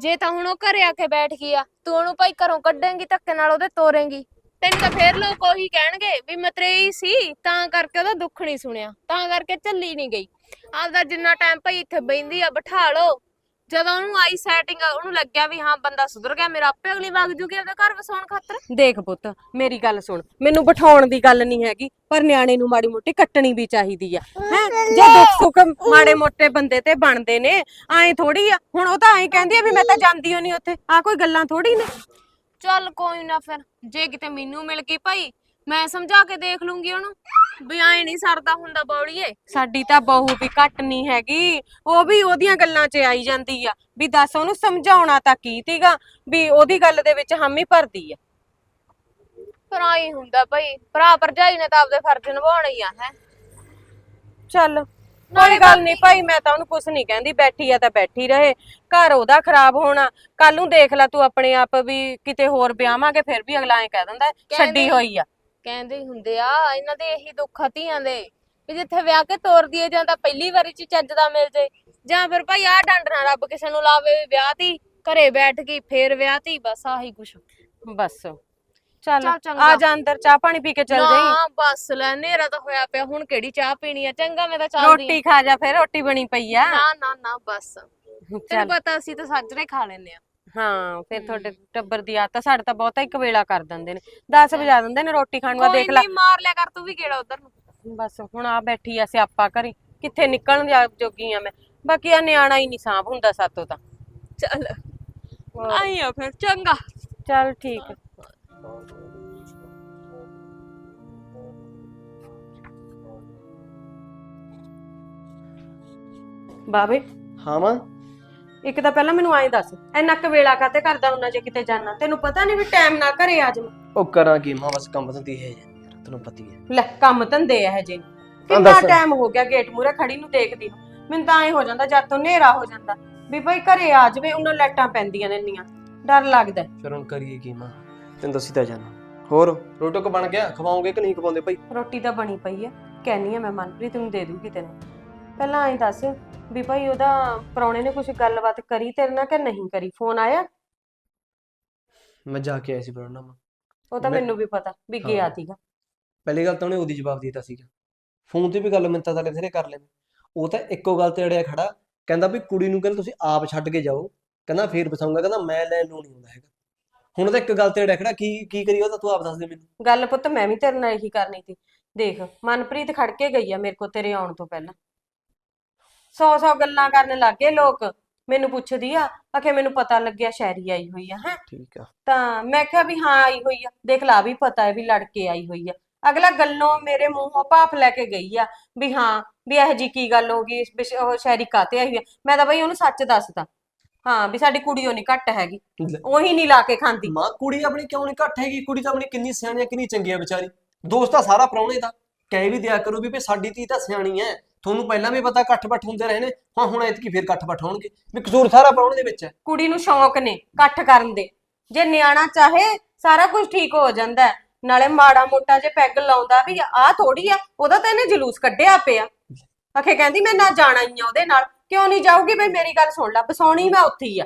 ਜੇ ਤਾਂ ਹੁਣ ਉਹ ਘਰੇ ਆ ਕੇ ਬੈਠ ਗਈ ਆ, ਤੂੰ ਉਹਨੂੰ ਭਾਈ ਘਰੋਂ ਕੱਢੇਂਗੀ, ਧੱਕੇ ਨਾਲ ਉਹਦੇ ਤੋਰੇਂਗੀ। ਤੈਨੂੰ ਤਾਂ ਫੇਰ ਲੋਕ ਉਹੀ ਕਹਿਣਗੇ ਵੀ ਮਤਰੇਈ ਸੀ, ਤਾਂ ਕਰਕੇ ਉਹਦਾ ਦੁੱਖ ਨਹੀਂ ਸੁਣਿਆ, ਤਾਂ ਕਰਕੇ ਚੱਲੀ ਨਹੀਂ ਗਈ। ਆਪਦਾ ਜਿੰਨਾ ਟਾਈਮ ਭਾਈ ਇੱਥੇ ਬੈੰਦੀ ਆ, ਬਿਠਾ ਲਓ। ਜਦੋਂ ਉਹਨੂੰ ਆਈ ਸੈਟਿੰਗ ਉਹਨੂੰ ਲੱਗਿਆ ਵੀ ਹਾਂ ਬੰਦਾ ਸੁਧਰ ਗਿਆ ਮੇਰਾ ਆਪੇ ਅਗਲੀ ਵਗ ਜੂਗੀ ਆਪਦੇ ਘਰ ਵਸਾਉਣ ਖਾਤਰ। ਦੇਖ ਪੁੱਤ ਮੇਰੀ ਗੱਲ ਸੁਣ ਮੈਨੂੰ ਬਿਠਾਉਣ ਦੀ ਗੱਲ ਨਹੀਂ ਹੈਗੀ ਪਰ ਨਿਆਣੇ ਨੂੰ ਮਾੜੀ ਮੋਟੀ ਕੱਟਣੀ ਵੀ ਚਾਹੀਦੀ ਆ। ਹੈ ਜੇ ਦੁੱਖ ਸੁੱਖ ਮਾੜੇ ਮੋਟੇ ਬੰਦੇ ਤੇ ਬਣਦੇ ਨੇ ਐਂ ਥੋੜੀ ਆ ਹੁਣ ਉਹ ਤਾਂ ਐਂ ਕਹਿੰਦੀ ਆ ਵੀ ਮੈਂ ਤਾਂ ਜਾਂਦੀ ਓ ਨਹੀਂ ਉੱਥੇ ਆ ਕੋਈ ਗੱਲਾਂ ਥੋੜੀ ਨੇ? ਚੱਲ ਕੋਈ ਨਾ ਫਿਰ ਜੇ ਕਿਤੇ ਮੈਨੂੰ ਮਿਲ ਗਈ ਭਾਈ ਮੈਂ ਸਮਝਾ ਕੇ ਦੇਖ ਲੂੰਗੀ ਉਹਨੂੰ। ਵੀ ਐ ਨਹੀਂ ਸਰਦਾ ਹੁੰਦਾ ਬੌੜੀਏ ਸਾਡੀ ਤਾਂ ਬਹੂ ਵੀ ਘੱਟ ਨਹੀਂ ਹੈਗੀ। ਉਹ ਵੀ ਉਹਦੀਆਂ ਗੱਲਾਂ 'ਚ ਆਈ ਜਾਂਦੀ ਆ। ਵੀ ਦੱਸ ਉਹਨੂੰ ਸਮਝਾਉਣਾ ਤਾਂ ਕੀ ਤੀਗਾ ਵੀ ਉਹਦੀ ਗੱਲ ਦੇ ਵਿੱਚ ਹਾਮੀ ਭਰਦੀ ਆ। ਪਰ ਆਈ ਹੁੰਦਾ ਭਾਈ ਭਰਾ ਭਰਜਾਈ ਨੇ ਤਾਂ ਆਪਦੇ ਫਰਜ਼ ਨਿਭਾਉਣੇ ਹੀ ਆ ਹੈ। ਚੱਲ ਕੋਈ ਗੱਲ ਨਹੀਂ ਭਾਈ ਮੈਂ ਤਾਂ ਉਹਨੂੰ ਕੁਝ ਨਹੀਂ ਕਹਿੰਦੀ। ਬੈਠੀ ਆ ਤਾਂ ਬੈਠੀ ਰਹੇ। ਘਰ ਉਹਦਾ ਖਰਾਬ ਹੋਣਾ। ਕੱਲ ਨੂੰ ਦੇਖ ਲੈ ਤੂੰ ਆਪਣੇ ਆਪ ਵੀ ਕਿਤੇ ਹੋਰ ਵਿਆਹਾਂਗੇ ਫਿਰ ਵੀ ਅਗਲਾ ਐਂ ਕਹਿ ਦਿੰਦਾ ਹੈ, ਛੱਡੀ ਹੋਈ ਆ। ਕਹਿੰਦੇ ਹੀ ਹੁੰਦੇ ਆ ਇਹਨਾਂ ਦੇ ਇਹੀ ਦੁੱਖ ਆ ਧੀਆਂ ਦੇ ਵੀ ਜਿੱਥੇ ਵਿਆਹ ਕੇ ਤੋਰ ਦੀਏ ਜਾਂ ਤਾਂ ਪਹਿਲੀ ਵਾਰੀ ਚ ਚੱਜ ਦਾ ਮਿਲ ਜੇ ਜਾਂ ਫਿਰ ਭਾਈ ਆਹ ਡੰਡ ਨਾ ਰੱਬ ਕਿਸੇ ਨੂੰ ਲਾਵੇ ਵੀ ਵਿਆਹ ਤੀ ਘਰੇ ਬੈਠ ਗਈ ਫੇਰ ਵਿਆਹ ਤੀ ਬਸ ਆਹੀ ਕੁਛ। ਬਸ ਚੱਲ ਚੱਲ ਚੰਗਾ। ਆ ਜਾ ਅੰਦਰ ਚਾਹ ਪਾਣੀ ਪੀ ਕੇ ਚੱਲ ਜਾਈ। ਨਾ ਬਸ ਲੈ ਨੇਰਾ ਤਾਂ ਹੋਇਆ ਪਿਆ ਹੁਣ ਕਿਹੜੀ ਚਾਹ ਪੀਣੀ ਆ ਚੰਗਾ ਮੈਂ ਤਾਂ ਚੱਲਦੀ ਰੋਟੀ ਖਾ ਜਾ ਫਿਰ ਰੋਟੀ ਬਣੀ ਪਈ ਆ। ਆਂ। ਨਾ ਨਾ ਨਾ ਬਸ। ਤੈਨੂੰ ਚੱਲ। ਪਤਾ ਅਸੀਂ ਤਾਂ ਸਾਜਰੇ ਖਾ ਲੈਨੇ ਆ। ਹਾਂ ਫਿਰ ਤੁਹਾਡੇ ਟੱਬਰ ਦੀ ਆਦਤ ਆ, ਸਾਡੇ ਤਾਂ ਬਹੁਤਾ ਇੱਕ ਵੇਲਾ ਕਰ ਦਿੰਦੇ ਨੇ। 10 ਵਜਾ ਦਿੰਦੇ ਨੇ ਰੋਟੀ ਖਾਣ ਆ ਕੋਈ ਦੇਖ ਲੈ। ਨਹੀਂ ਮਾਰ ਲਿਆ ਕਰ ਤੂੰ ਵੀ ਕਿਹੜਾ ਉਧਰ ਨੂੰ। ਬਸ ਹੁਣ ਆ ਬੈਠੀ ਆ ਸਿਆਪਾ ਕਰੀ ਕਿੱਥੇ ਨਿਕਲਣ ਜਾ- ਜੋਗੀ ਆ ਮੈਂ। ਬਾਕੀ ਆ ਨਿਆਣਾ ਹੀ ਨਹੀਂ ਸਾਂਭ ਹੁੰਦਾ ਸਾਤੋਂ ਤਾਂ। ਚੱਲ ਹੋਰ। ਆਈ ਆ ਫਿਰ ਚੰਗਾ। ਚੱਲ ਠੀਕ ਹੈ ਬਾਬੇ ਹਾਂ ਮਾਂ? ਇੱਕ ਤਾਂ ਪਹਿਲਾਂ ਮੈਨੂੰ ਐਂ ਦੱਸ ਇੰਨਾ ਕੁ ਵੇਲਾ ਕਾਤੇ ਕਰਦਾ ਹੁੰਨਾ ਜੇ ਕਿਤੇ ਜਾਣਾ? ਤੈਨੂੰ ਪਤਾ ਨਹੀਂ ਵੀ ਟਾਈਮ ਨਾਲ ਘਰੇ ਆ ਜਾਵਾਂ। ਉਹ ਕਰਾਂ ਕੀ ਮਾਂ ਬਸ ਕੰਮ ਧੰਦੀ ਹੈ ਯਾਰ ਤੈਨੂੰ ਪਤੀ ਹੈ। ਲੈ ਕੰਮ ਧੰਦੇ ਇਹ ਜੇ। ਕਿੰਨਾ ਦੱਸ। ਟਾਈਮ ਹੋ ਗਿਆ ਗੇਟ ਮੂਰੇ ਖੜੀ ਨੂੰ ਦੇਖਦੀ ਨੂੰ। ਮੈਨੂੰ ਤਾਂ ਐ ਹੋ ਜਾਂਦਾ ਜਦ ਤੋਂ ਹਨੇਰਾ ਹੋ ਜਾਂਦਾ ਵੀ ਭਾਈ ਘਰੇ ਆ ਜਾਵੇ ਉਹਨਾਂ ਲਾਈਟਾਂ ਪੈਂਦੀਆਂ ਨੇ ਇੰਨੀਆਂ। ਡਰ ਲੱਗਦਾ। ਫਿਰ ਹੁਣ ਕਰੀਏ ਕੀ ਮਾਂ? ਤੈਨੂੰ ਦੱਸੀ ਤਾਂ ਜਾਣਾ। ਹੋਰ ਰੋਟੀ ਕੋ ਬਣ ਗਿਆ? ਖਵਾਓਗੇ ਕਿ ਨਹੀਂ ਖਵਾਉਂਦੇ ਭਾਈ? ਰੋਟੀ ਤਾਂ ਬਣੀ ਪਈ ਆ। ਕਹਿਨੀ ਆ ਮੈਂ ਮਨਪ੍ਰੀਤ ਨੂੰ ਦੇ ਦੂੰਗੀ ਤੈਨੂੰ। ਪਹਿਲਾਂ ਐਂ ਦੱਸ ਵੀ ਭਾਈ ਉਹਦਾ ਪ੍ਰਾਹੁਣੇ ਨੇ ਕੁਝ ਗੱਲਬਾਤ ਕਰੀ ਤੇਰੇ ਨਾਲ ਕਿ ਨਹੀਂ ਕਰੀ? ਫੋਨ ਆਇਆ? ਮੈਂ ਜਾ ਕੇ ਆਇਆ ਸੀ ਪੜਨਾ ਮਾਂ ਉਹ ਤਾਂ ਮੈਂ- ਮੈਨੂੰ ਵੀ ਪਤਾ ਵੀ ਗਿਆ ਹਾਂ। ਸੀਗਾ। ਪਹਿਲੀ ਗੱਲ ਤਾਂ ਉਹਨੇ ਉਹਦੀ ਜਵਾਬ ਦਿੱਤਾ ਸੀਗਾ। ਫੋਨ ਤੇ ਵੀ ਗੱਲ ਮਿੰਤਾ ਤਾਂ ਬਥੇਰੇ ਕਰ ਲੈਂਦੇ। ਉਹ ਤਾਂ ਇੱਕੋ ਗੱਲ ਤੇ ਅੜਿਆ ਖੜਾ ਕਹਿੰਦਾ ਵੀ ਕੁੜੀ ਨੂੰ ਕਹਿੰਦਾ ਤੁਸੀਂ ਆਪ ਛੱਡ ਕੇ ਜਾਓ। ਕਹਿੰਦਾ ਫੇਰ ਬਸਾਉਂਗਾ ਕਹਿੰਦਾ ਮੈਂ ਲੈਣ ਨੂੰ ਨਹੀਂ ਆਉਂਦਾ ਹੈਗਾ। ਹੁਣ ਤਾਂ ਇੱਕ ਗੱਲ ਤੇ ਅੜਿਆ ਖੜਾ ਕੀ ਕੀ ਕਰੀ ਉਹ ਤਾਂ ਤੂੰ ਆਪ ਦੱਸ ਦੇ ਮੈਨੂੰ। ਗੱਲ ਪੁੱਤ ਮੈਂ ਵੀ ਤੇਰੇ ਨਾਲ ਇਹੀ ਕਰਨੀ ਸੀ। ਦੇਖ ਮਨਪ੍ਰੀਤ ਖੜ ਕੇ ਗਈ ਆ ਮੇਰੇ ਕੋਲ ਤੇਰੇ ਆਉਣ ਤੋਂ ਪਹਿਲਾਂ। ਸੌ ਸੌ ਗੱਲਾਂ ਕਰਨ ਲੱਗੇ ਲੋਕ। ਮੈਨੂੰ ਪੁੱਛਦੀ ਆ ਆਖੇ ਮੈਨੂੰ ਪਤਾ ਲੱਗਿਆ ਸ਼ੈਰੀ ਆਈ ਹੋਈ ਆ ਹੈ। ਠੀਕ ਆ। ਤਾਂ ਮੈਂ ਕਿਹਾ ਵੀ ਹਾਂ ਆਈ ਹੋਈ ਆ ਦੇਖ ਲਾ ਵੀ ਪਤਾ ਹੈ ਵੀ ਲੜ ਕੇ ਆਈ ਹੋਈ ਆ। ਅਗਲਾ ਗੱਲੋਂ ਮੇਰੇ ਮੂੰਹੋਂ ਭਾਫ ਲੈ ਕੇ ਗਈ ਆ ਵੀ ਹਾਂ ਵੀ ਇਹ ਜੀ ਕੀ ਗੱਲ ਹੋ ਗਈ ਵੀ ਉਹ ਸ਼ੈਰੀ ਕਾਤੇ ਆਈ ਹੋਈ ਆ। ਮੈਂ ਤਾਂ ਬਈ ਉਹਨੂੰ ਸੱਚ ਦੱਸਦਾ। ਹਾਂ ਵੀ ਸਾਡੀ ਕੁੜੀ ਉਹ ਨਹੀਂ ਘੱਟ ਹੈਗੀ। ਉਹੀ ਨਹੀਂ ਲਾ ਕੇ ਖਾਂਦੀ। ਮਾਂ ਕੁੜੀ ਆਪਣੀ ਕਿਉਂ ਨਹੀਂ ਘੱਟ ਹੈਗੀ? ਕੁੜੀ ਤਾਂ ਆਪਣੀ ਕਿੰਨੀ ਸਿਆਣੀ ਆ ਕਿੰਨੀ ਚੰਗੀ ਆ ਵਿਚਾਰੀ। ਦੋਸਤ ਤਾਂ ਸਾਰਾ ਪ੍ਰਾਹੁਣੇ ਦਾ। ਕਹਿ ਵੀ ਦਿਆ ਕਰੋ ਵੀ ਭਈ ਸਾਡੀ ਧੀ ਤਾਂ ਸਿਆਣੀ ਐ। ਤੁਹਾਨੂੰ ਪਹਿਲਾਂ ਵੀ ਪਤਾ ਇਕੱਠ ਬੱਠ ਹੁੰਦੇ ਰਹੇ ਨੇ, ਹਾਂ, ਹੁਣ ਐਤਕੀ ਫੇਰ ਇਕੱਠ ਬੱਠ ਹੋਣਗੇ। ਵੀ ਕਸੂਰ ਸਾਰਾ ਪ੍ਰਾਹੁਣੇ ਦੇ ਵਿੱਚ ਹੈ। ਕੁੜੀ ਨੂੰ ਸ਼ੌਂਕ ਨੇ ਇਕੱਠ ਕਰਨ ਦੇ। ਜੇ ਨਿਆਣਾ ਚਾਹੇ, ਸਾਰਾ ਕੁਝ ਠੀਕ ਹੋ ਜਾਂਦਾ ਹੈ। ਨਾਲੇ ਮਾੜਾ ਮੋਟਾ ਜੇ ਪੈਗ ਲਾਉਂਦਾ ਵੀ ਆਹ ਥੋੜੀ ਆ, ਉਹਦਾ ਤਾਂ ਇਹਨੇ ਜਲੂਸ ਕੱਢਿਆ ਪਿਆ ਅਖੇ ਕਹਿੰਦੀ, ਮੈਂ ਨਾ ਜਾਣਾ ਹੀ ਆ ਉਹਦੇ ਨਾਲ। ਕਿਉਂ ਨਹੀਂ ਜਾਊਗੀ? ਬਈ ਮੇਰੀ ਗੱਲ ਸੁਣ ਲੈ ਬਸਾਉਣੀ ਮੈਂ ਉੱਥੇ ਹੀ ਆ।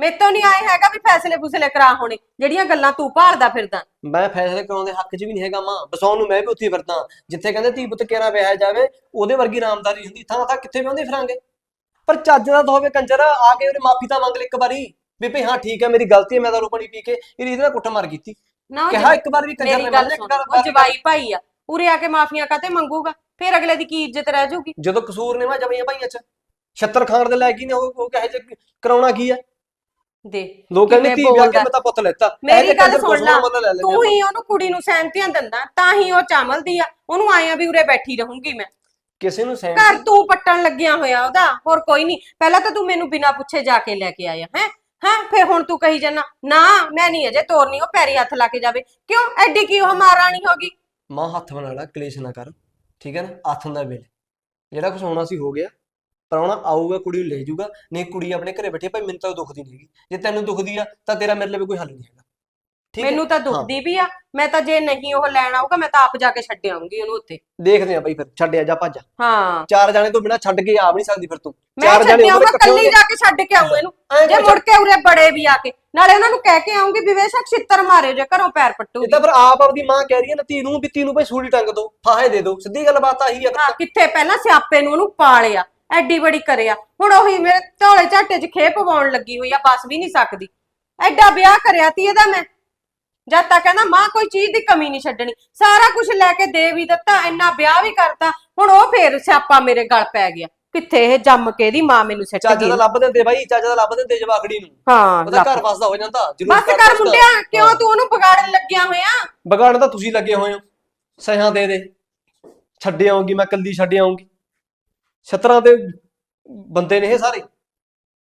ਮੇਰੇ ਤੋਂ ਨਹੀਂ ਆਏ ਹੈਗਾ ਵੀ ਫੈਸਲੇ ਫੁਸਲੇ ਕਰਾ ਹੋਣੇ, ਜਿਹੜੀਆਂ ਗੱਲਾਂ ਤੂੰ ਭਾਲਦਾ ਫਿਰਦਾ। ਮੈਂ ਫੈਸਲੇ ਕਰਾਉਣ ਦੇ ਹੱਕ 'ਚ ਵੀ ਨਹੀਂ ਹੈਗਾ ਮਾਂ। ਬਸਾਉਣ ਨੂੰ ਮੈਂ ਵੀ ਉੱਥੇ ਹੀ ਫਿਰਦਾ ਜਿੱਥੇ ਕਹਿੰਦੇ ਧੀ ਪੁੱਤ ਕਿਹੜਾ ਵਿਆਹਿਆ ਜਾਵੇ ਉਹਦੇ ਵਰਗੀ ਰਾਮਦਾਰੀ ਹੁੰਦੀ। ਥਾਂ ਥਾਂ ਕਿੱਥੇ ਵਿਆਹੁੰਦੇ ਫਿਰਾਂਗੇ। ਪਰ ਚੱਜ ਦਾ ਤਾਂ ਹੋਵੇ ਕੰਜਰ ਆ ਕੇ ਉਹਨੇ ਮਾਫੀ ਤਾਂ ਮੰਗ ਲਈ ਇੱਕ ਵਾਰੀ। ਵੀ ਭਈ ਹਾਂ ਠੀਕ ਹੈ ਮੇਰੀ ਗਲਤੀ ਹੈ ਮੈਂ ਤਾਂ ਰੋਪਣੀ ਪੀ ਕੇ ਇਹਨੇ ਇਹਦੇ ਨਾਲ ਕੁੱਟਮਾਰ ਕੀਤੀ। ਨਾ ਉਹ ਕਿਹਾ ਇੱਕ ਵਾਰ ਵੀ ਕੰਜਰ ਮੇਰੀ ਨੇ ਗੱਲ ਸੁਣ। ਵਾਰ ਉਹ ਜਵਾਈ ਭਾਈ ਆ। ਉਰੇ ਆ ਕੇ ਮਾਫੀਆਂ ਕਾਤੇ ਮੰਗੂਗਾ? ਫਿਰ ਅਗਲੇ ਦੀ ਕੀ ਇੱਜ਼ਤ ਰਹਿ ਜਾਊਗੀ? ਜਦੋਂ ਕਸੂਰ ਨੇ ਮੈਂ ਜਮਈਆਂ ਭਾਈਆਂ 'ਚ। ਛੱਤਰ ਖਾਣ ਦੇ ਲੈ ਕੀ ਨੇ ਉਹ ਉਹ ਕਹੇ ਜੇ ਕਰਾਉਣਾ ਕੀ ਆ ਦੇ। ਲੋਕ ਕਹਿੰਦੇ ਧੀ ਵਿਆਹ ਕੇ। ਮੈਂ ਤਾਂ ਪੁੱਤ ਲੈਤਾ। ਮੇਰੀ ਗੱਲ ਸੁਣ ਲਾ, ਤੂੰ। ਹੀ ਉਹਨੂੰ ਕੁੜੀ ਨੂੰ ਸਹਿਮਤੀਆਂ ਦਿੰਦਾ ਤਾਂ ਹੀ ਉਹ ਚਾਮਲਦੀ ਆ। ਉਹਨੂੰ ਆਇਆ ਵੀ ਉਰੇ ਬੈਠੀ ਰਹੂੰਗੀ ਮੈਂ। ਕਿਸੇ ਨੂੰ ਸਹਿਮ ਘਰ ਤੂੰ ਪੱਟਣ ਲੱਗਿਆ ਹੋਇਆ ਉਹਦਾ ਹੋਰ ਕੋਈ ਨਹੀਂ। ਪਹਿਲਾਂ ਤਾਂ ਤੂੰ ਮੈਨੂੰ ਬਿਨਾਂ ਪੁੱਛੇ ਜਾ ਕੇ ਲੈ ਕੇ ਆਇਆ ਹੈ? ਹਾਂ? ਫਿਰ ਹੁਣ ਤੂੰ ਕਹੀ ਜਾਨਾ ਨਾ ਮੈਂ ਨਹੀਂ ਅਜੇ ਤੋਰਨੀ ਉਹ ਪੈਰੀ ਹੱਥ ਲਾ ਕੇ ਜਾਵੇ। ਕਿਉਂ? ਐਡੀ ਕੀ ਉਹ ਮਹਾਰਾਣੀ ਹੋਗੀ ਮਾਂ ਹੱਥ ਬਣਾ ਲੈ ਕਲੇਸ਼ ਨਾ ਕਰ। ਠੀਕ ਹੈ ਨਾ? ਆਥਨ ਦਾ ਵੇਲੇ। ਜਿਹੜਾ ਕੁਝ ਹੋਣਾ ਸੀ ਹੋ ਗਿਆ। ਪ੍ਰਾਹੁਣਾ ਆਊਗਾ ਕੁੜੀ ਨੂੰ ਲੈ ਜਾਊਗਾ ਨਹੀਂ ਕੁੜੀ ਆਪਣੇ ਘਰੇ ਬੈਠੀ ਆ, ਭਾਈ ਮੈਨੂੰ ਤਾਂ ਦੁਖਦੀ ਨਹੀਂ ਹੈਗੀ। ਜੇ ਤੈਨੂੰ ਦੁਖਦੀ ਆ ਤਾਂ ਤੇਰਾ ਮੇਰੇ ਲਈ ਕੋਈ ਹੱਲ ਨਹੀਂ ਹੈਗਾ। ਠੀਕ ਹੈ? ਮੈਨੂੰ ਤਾਂ ਦੁਖਦੀ ਵੀ ਆ ਮੈਂ ਤਾਂ ਜੇ ਨਹੀਂ ਉਹ ਲੈਣ ਆਊਗਾ ਮੈਂ ਤਾਂ ਆਪ ਜਾ ਕੇ ਛੱਡ ਆਉਂਗੀ ਉਹਨੂੰ ਉੱਥੇ। ਦੇਖਦੇ ਆ ਭਾਈ ਫਿਰ ਛੱਡਿਆ ਜਾ ਭੱਜ ਹਾਂ। ਚਾਰ ਜਾਣੇ ਤੋਂ ਬਿਨਾ ਛੱਡ ਕੇ ਆ ਵੀ ਨਹੀਂ ਸਕਦੀ ਫਿਰ ਤੂੰ। ਮੈਂ ਚਾਰ ਛੱਡ ਜਾਣੇ ਇਕੱਠੇ ਕੱਲੀ। ਜਾ ਕੇ ਛੱਡ ਕੇ ਆਉਂ ਇਹਨੂੰ। ਐਂ ਜੇ ਮੁੜ ਕੇ ਉਰੇ ਬੜੇ ਵੀ ਆ ਕੇ ਨਾਲੇ ਉਹਨਾਂ ਨੂੰ ਕਹਿ ਕੇ ਆਉਂਗੀ ਵੀ ਬੇਸ਼ੱਕ ਛਿੱਤਰ ਮਾਰਿਓ ਜੇ ਘਰੋਂ ਪੈਰ ਇਹ ਪੱਟੂਗੀ ਤਾਂ ਫਿਰ ਆਪ ਆਪਦੀ ਮਾਂ ਕਹਿ ਰਹੀ ਹੈ ਨਾ ਧੀ ਨੂੰ ਵੀ ਧੀ ਨੂੰ ਭਾਈ ਸੂਲੀ ਟੰਗ ਦੋ ਫਾਹੇ ਦੇ ਦੋ ਸਿੱਧੀ ਗੱਲ ਬਾਤ ਆਹੀ ਆ ਫਿਰ ਹਾਂ ਤਾਂ। ਕਿੱਥੇ ਪਹਿਲਾਂ ਸਿਆਪੇ ਨੂੰ ਉਹਨੂੰ ਪਾਲਿਆ। ਐਡੀ ਬੜੀ ਕਰਿਆ ਹੁਣ ਉਹੀ ਮੇਰੇ ਢੋਲੇ ਝਾਟੇ 'ਚ ਖੇਪ ਪਾਉਣ ਲੱਗੀ ਹੋਈ ਆ ਬਸ ਵੀ ਨਹੀਂ ਸਕਦੀ। ਐਡਾ ਵਿਆਹ ਕਰਿਆ ਤੀ ਇਹਦਾ ਮੈਂ। ਜਦ ਤੱਕ ਕਹਿੰਦਾ ਮਾਂ ਕੋਈ ਚੀਜ਼ ਦੀ ਕਮੀ ਨਹੀਂ ਛੱਡਣੀ। ਸਾਰਾ ਕੁਝ ਲੈ ਕੇ ਦੇ ਵੀ ਦਿੱਤਾ ਇੰਨਾ ਵਿਆਹ ਵੀ ਕਰਤਾ। ਹੁਣ ਉਹ ਫੇਰ ਸਿਆਪਾ ਮੇਰੇ ਗਲ ਪੈ ਗਿਆ। ਕਿੱਥੇ ਇਹ ਜੰਮ ਕੇ ਦੀ ਮਾਂ ਮੈਨੂੰ ਚੱਜ ਗਈ? ਦਾ ਲੱਭ ਦਿੰਦੇ ਭਾਈ ਚੱਜ ਦਾ ਲੱਭ ਦਿੰਦੇ ਜਵਾਖੜੀ ਨੂੰ। ਹਾਂ ਉਹਦਾ। ਘਰ ਵਸਦਾ ਹੋ ਜਾਂਦਾ ਜ਼ਰੂਰ ਬਸ ਕਰ। ਮੁੰਡਿਆ ਕਿਉਂ। ਤੂੰ ਉਹਨੂੰ ਵਿਗਾੜਨ ਲੱਗਿਆ ਹੋਇਆ? ਵਿਗਾੜਨ ਤਾਂ ਤੁਸੀਂ ਲੱਗੇ ਹੋਏ ਹੋ। ਸਹਾਂ ਦੇ ਦੇ। ਛੱਡ ਆਉਂਗੀ ਮੈਂ ਕੱਲੀ ਛੱਡ ਆਉਂਗੀ। ਛਤਰਾਂ ਦੇ ਬੰਦੇ ਨੇ ਇਹ ਸਾਰੇ।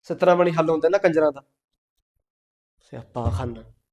ਛਤਰਾਂ ਬਣੀ ਹੱਲ ਹੁੰਦੇ ਨਾ ਕੰਜਰਾਂ ਦਾ। ਸਿਆਪਾ ਖਾਨਾ।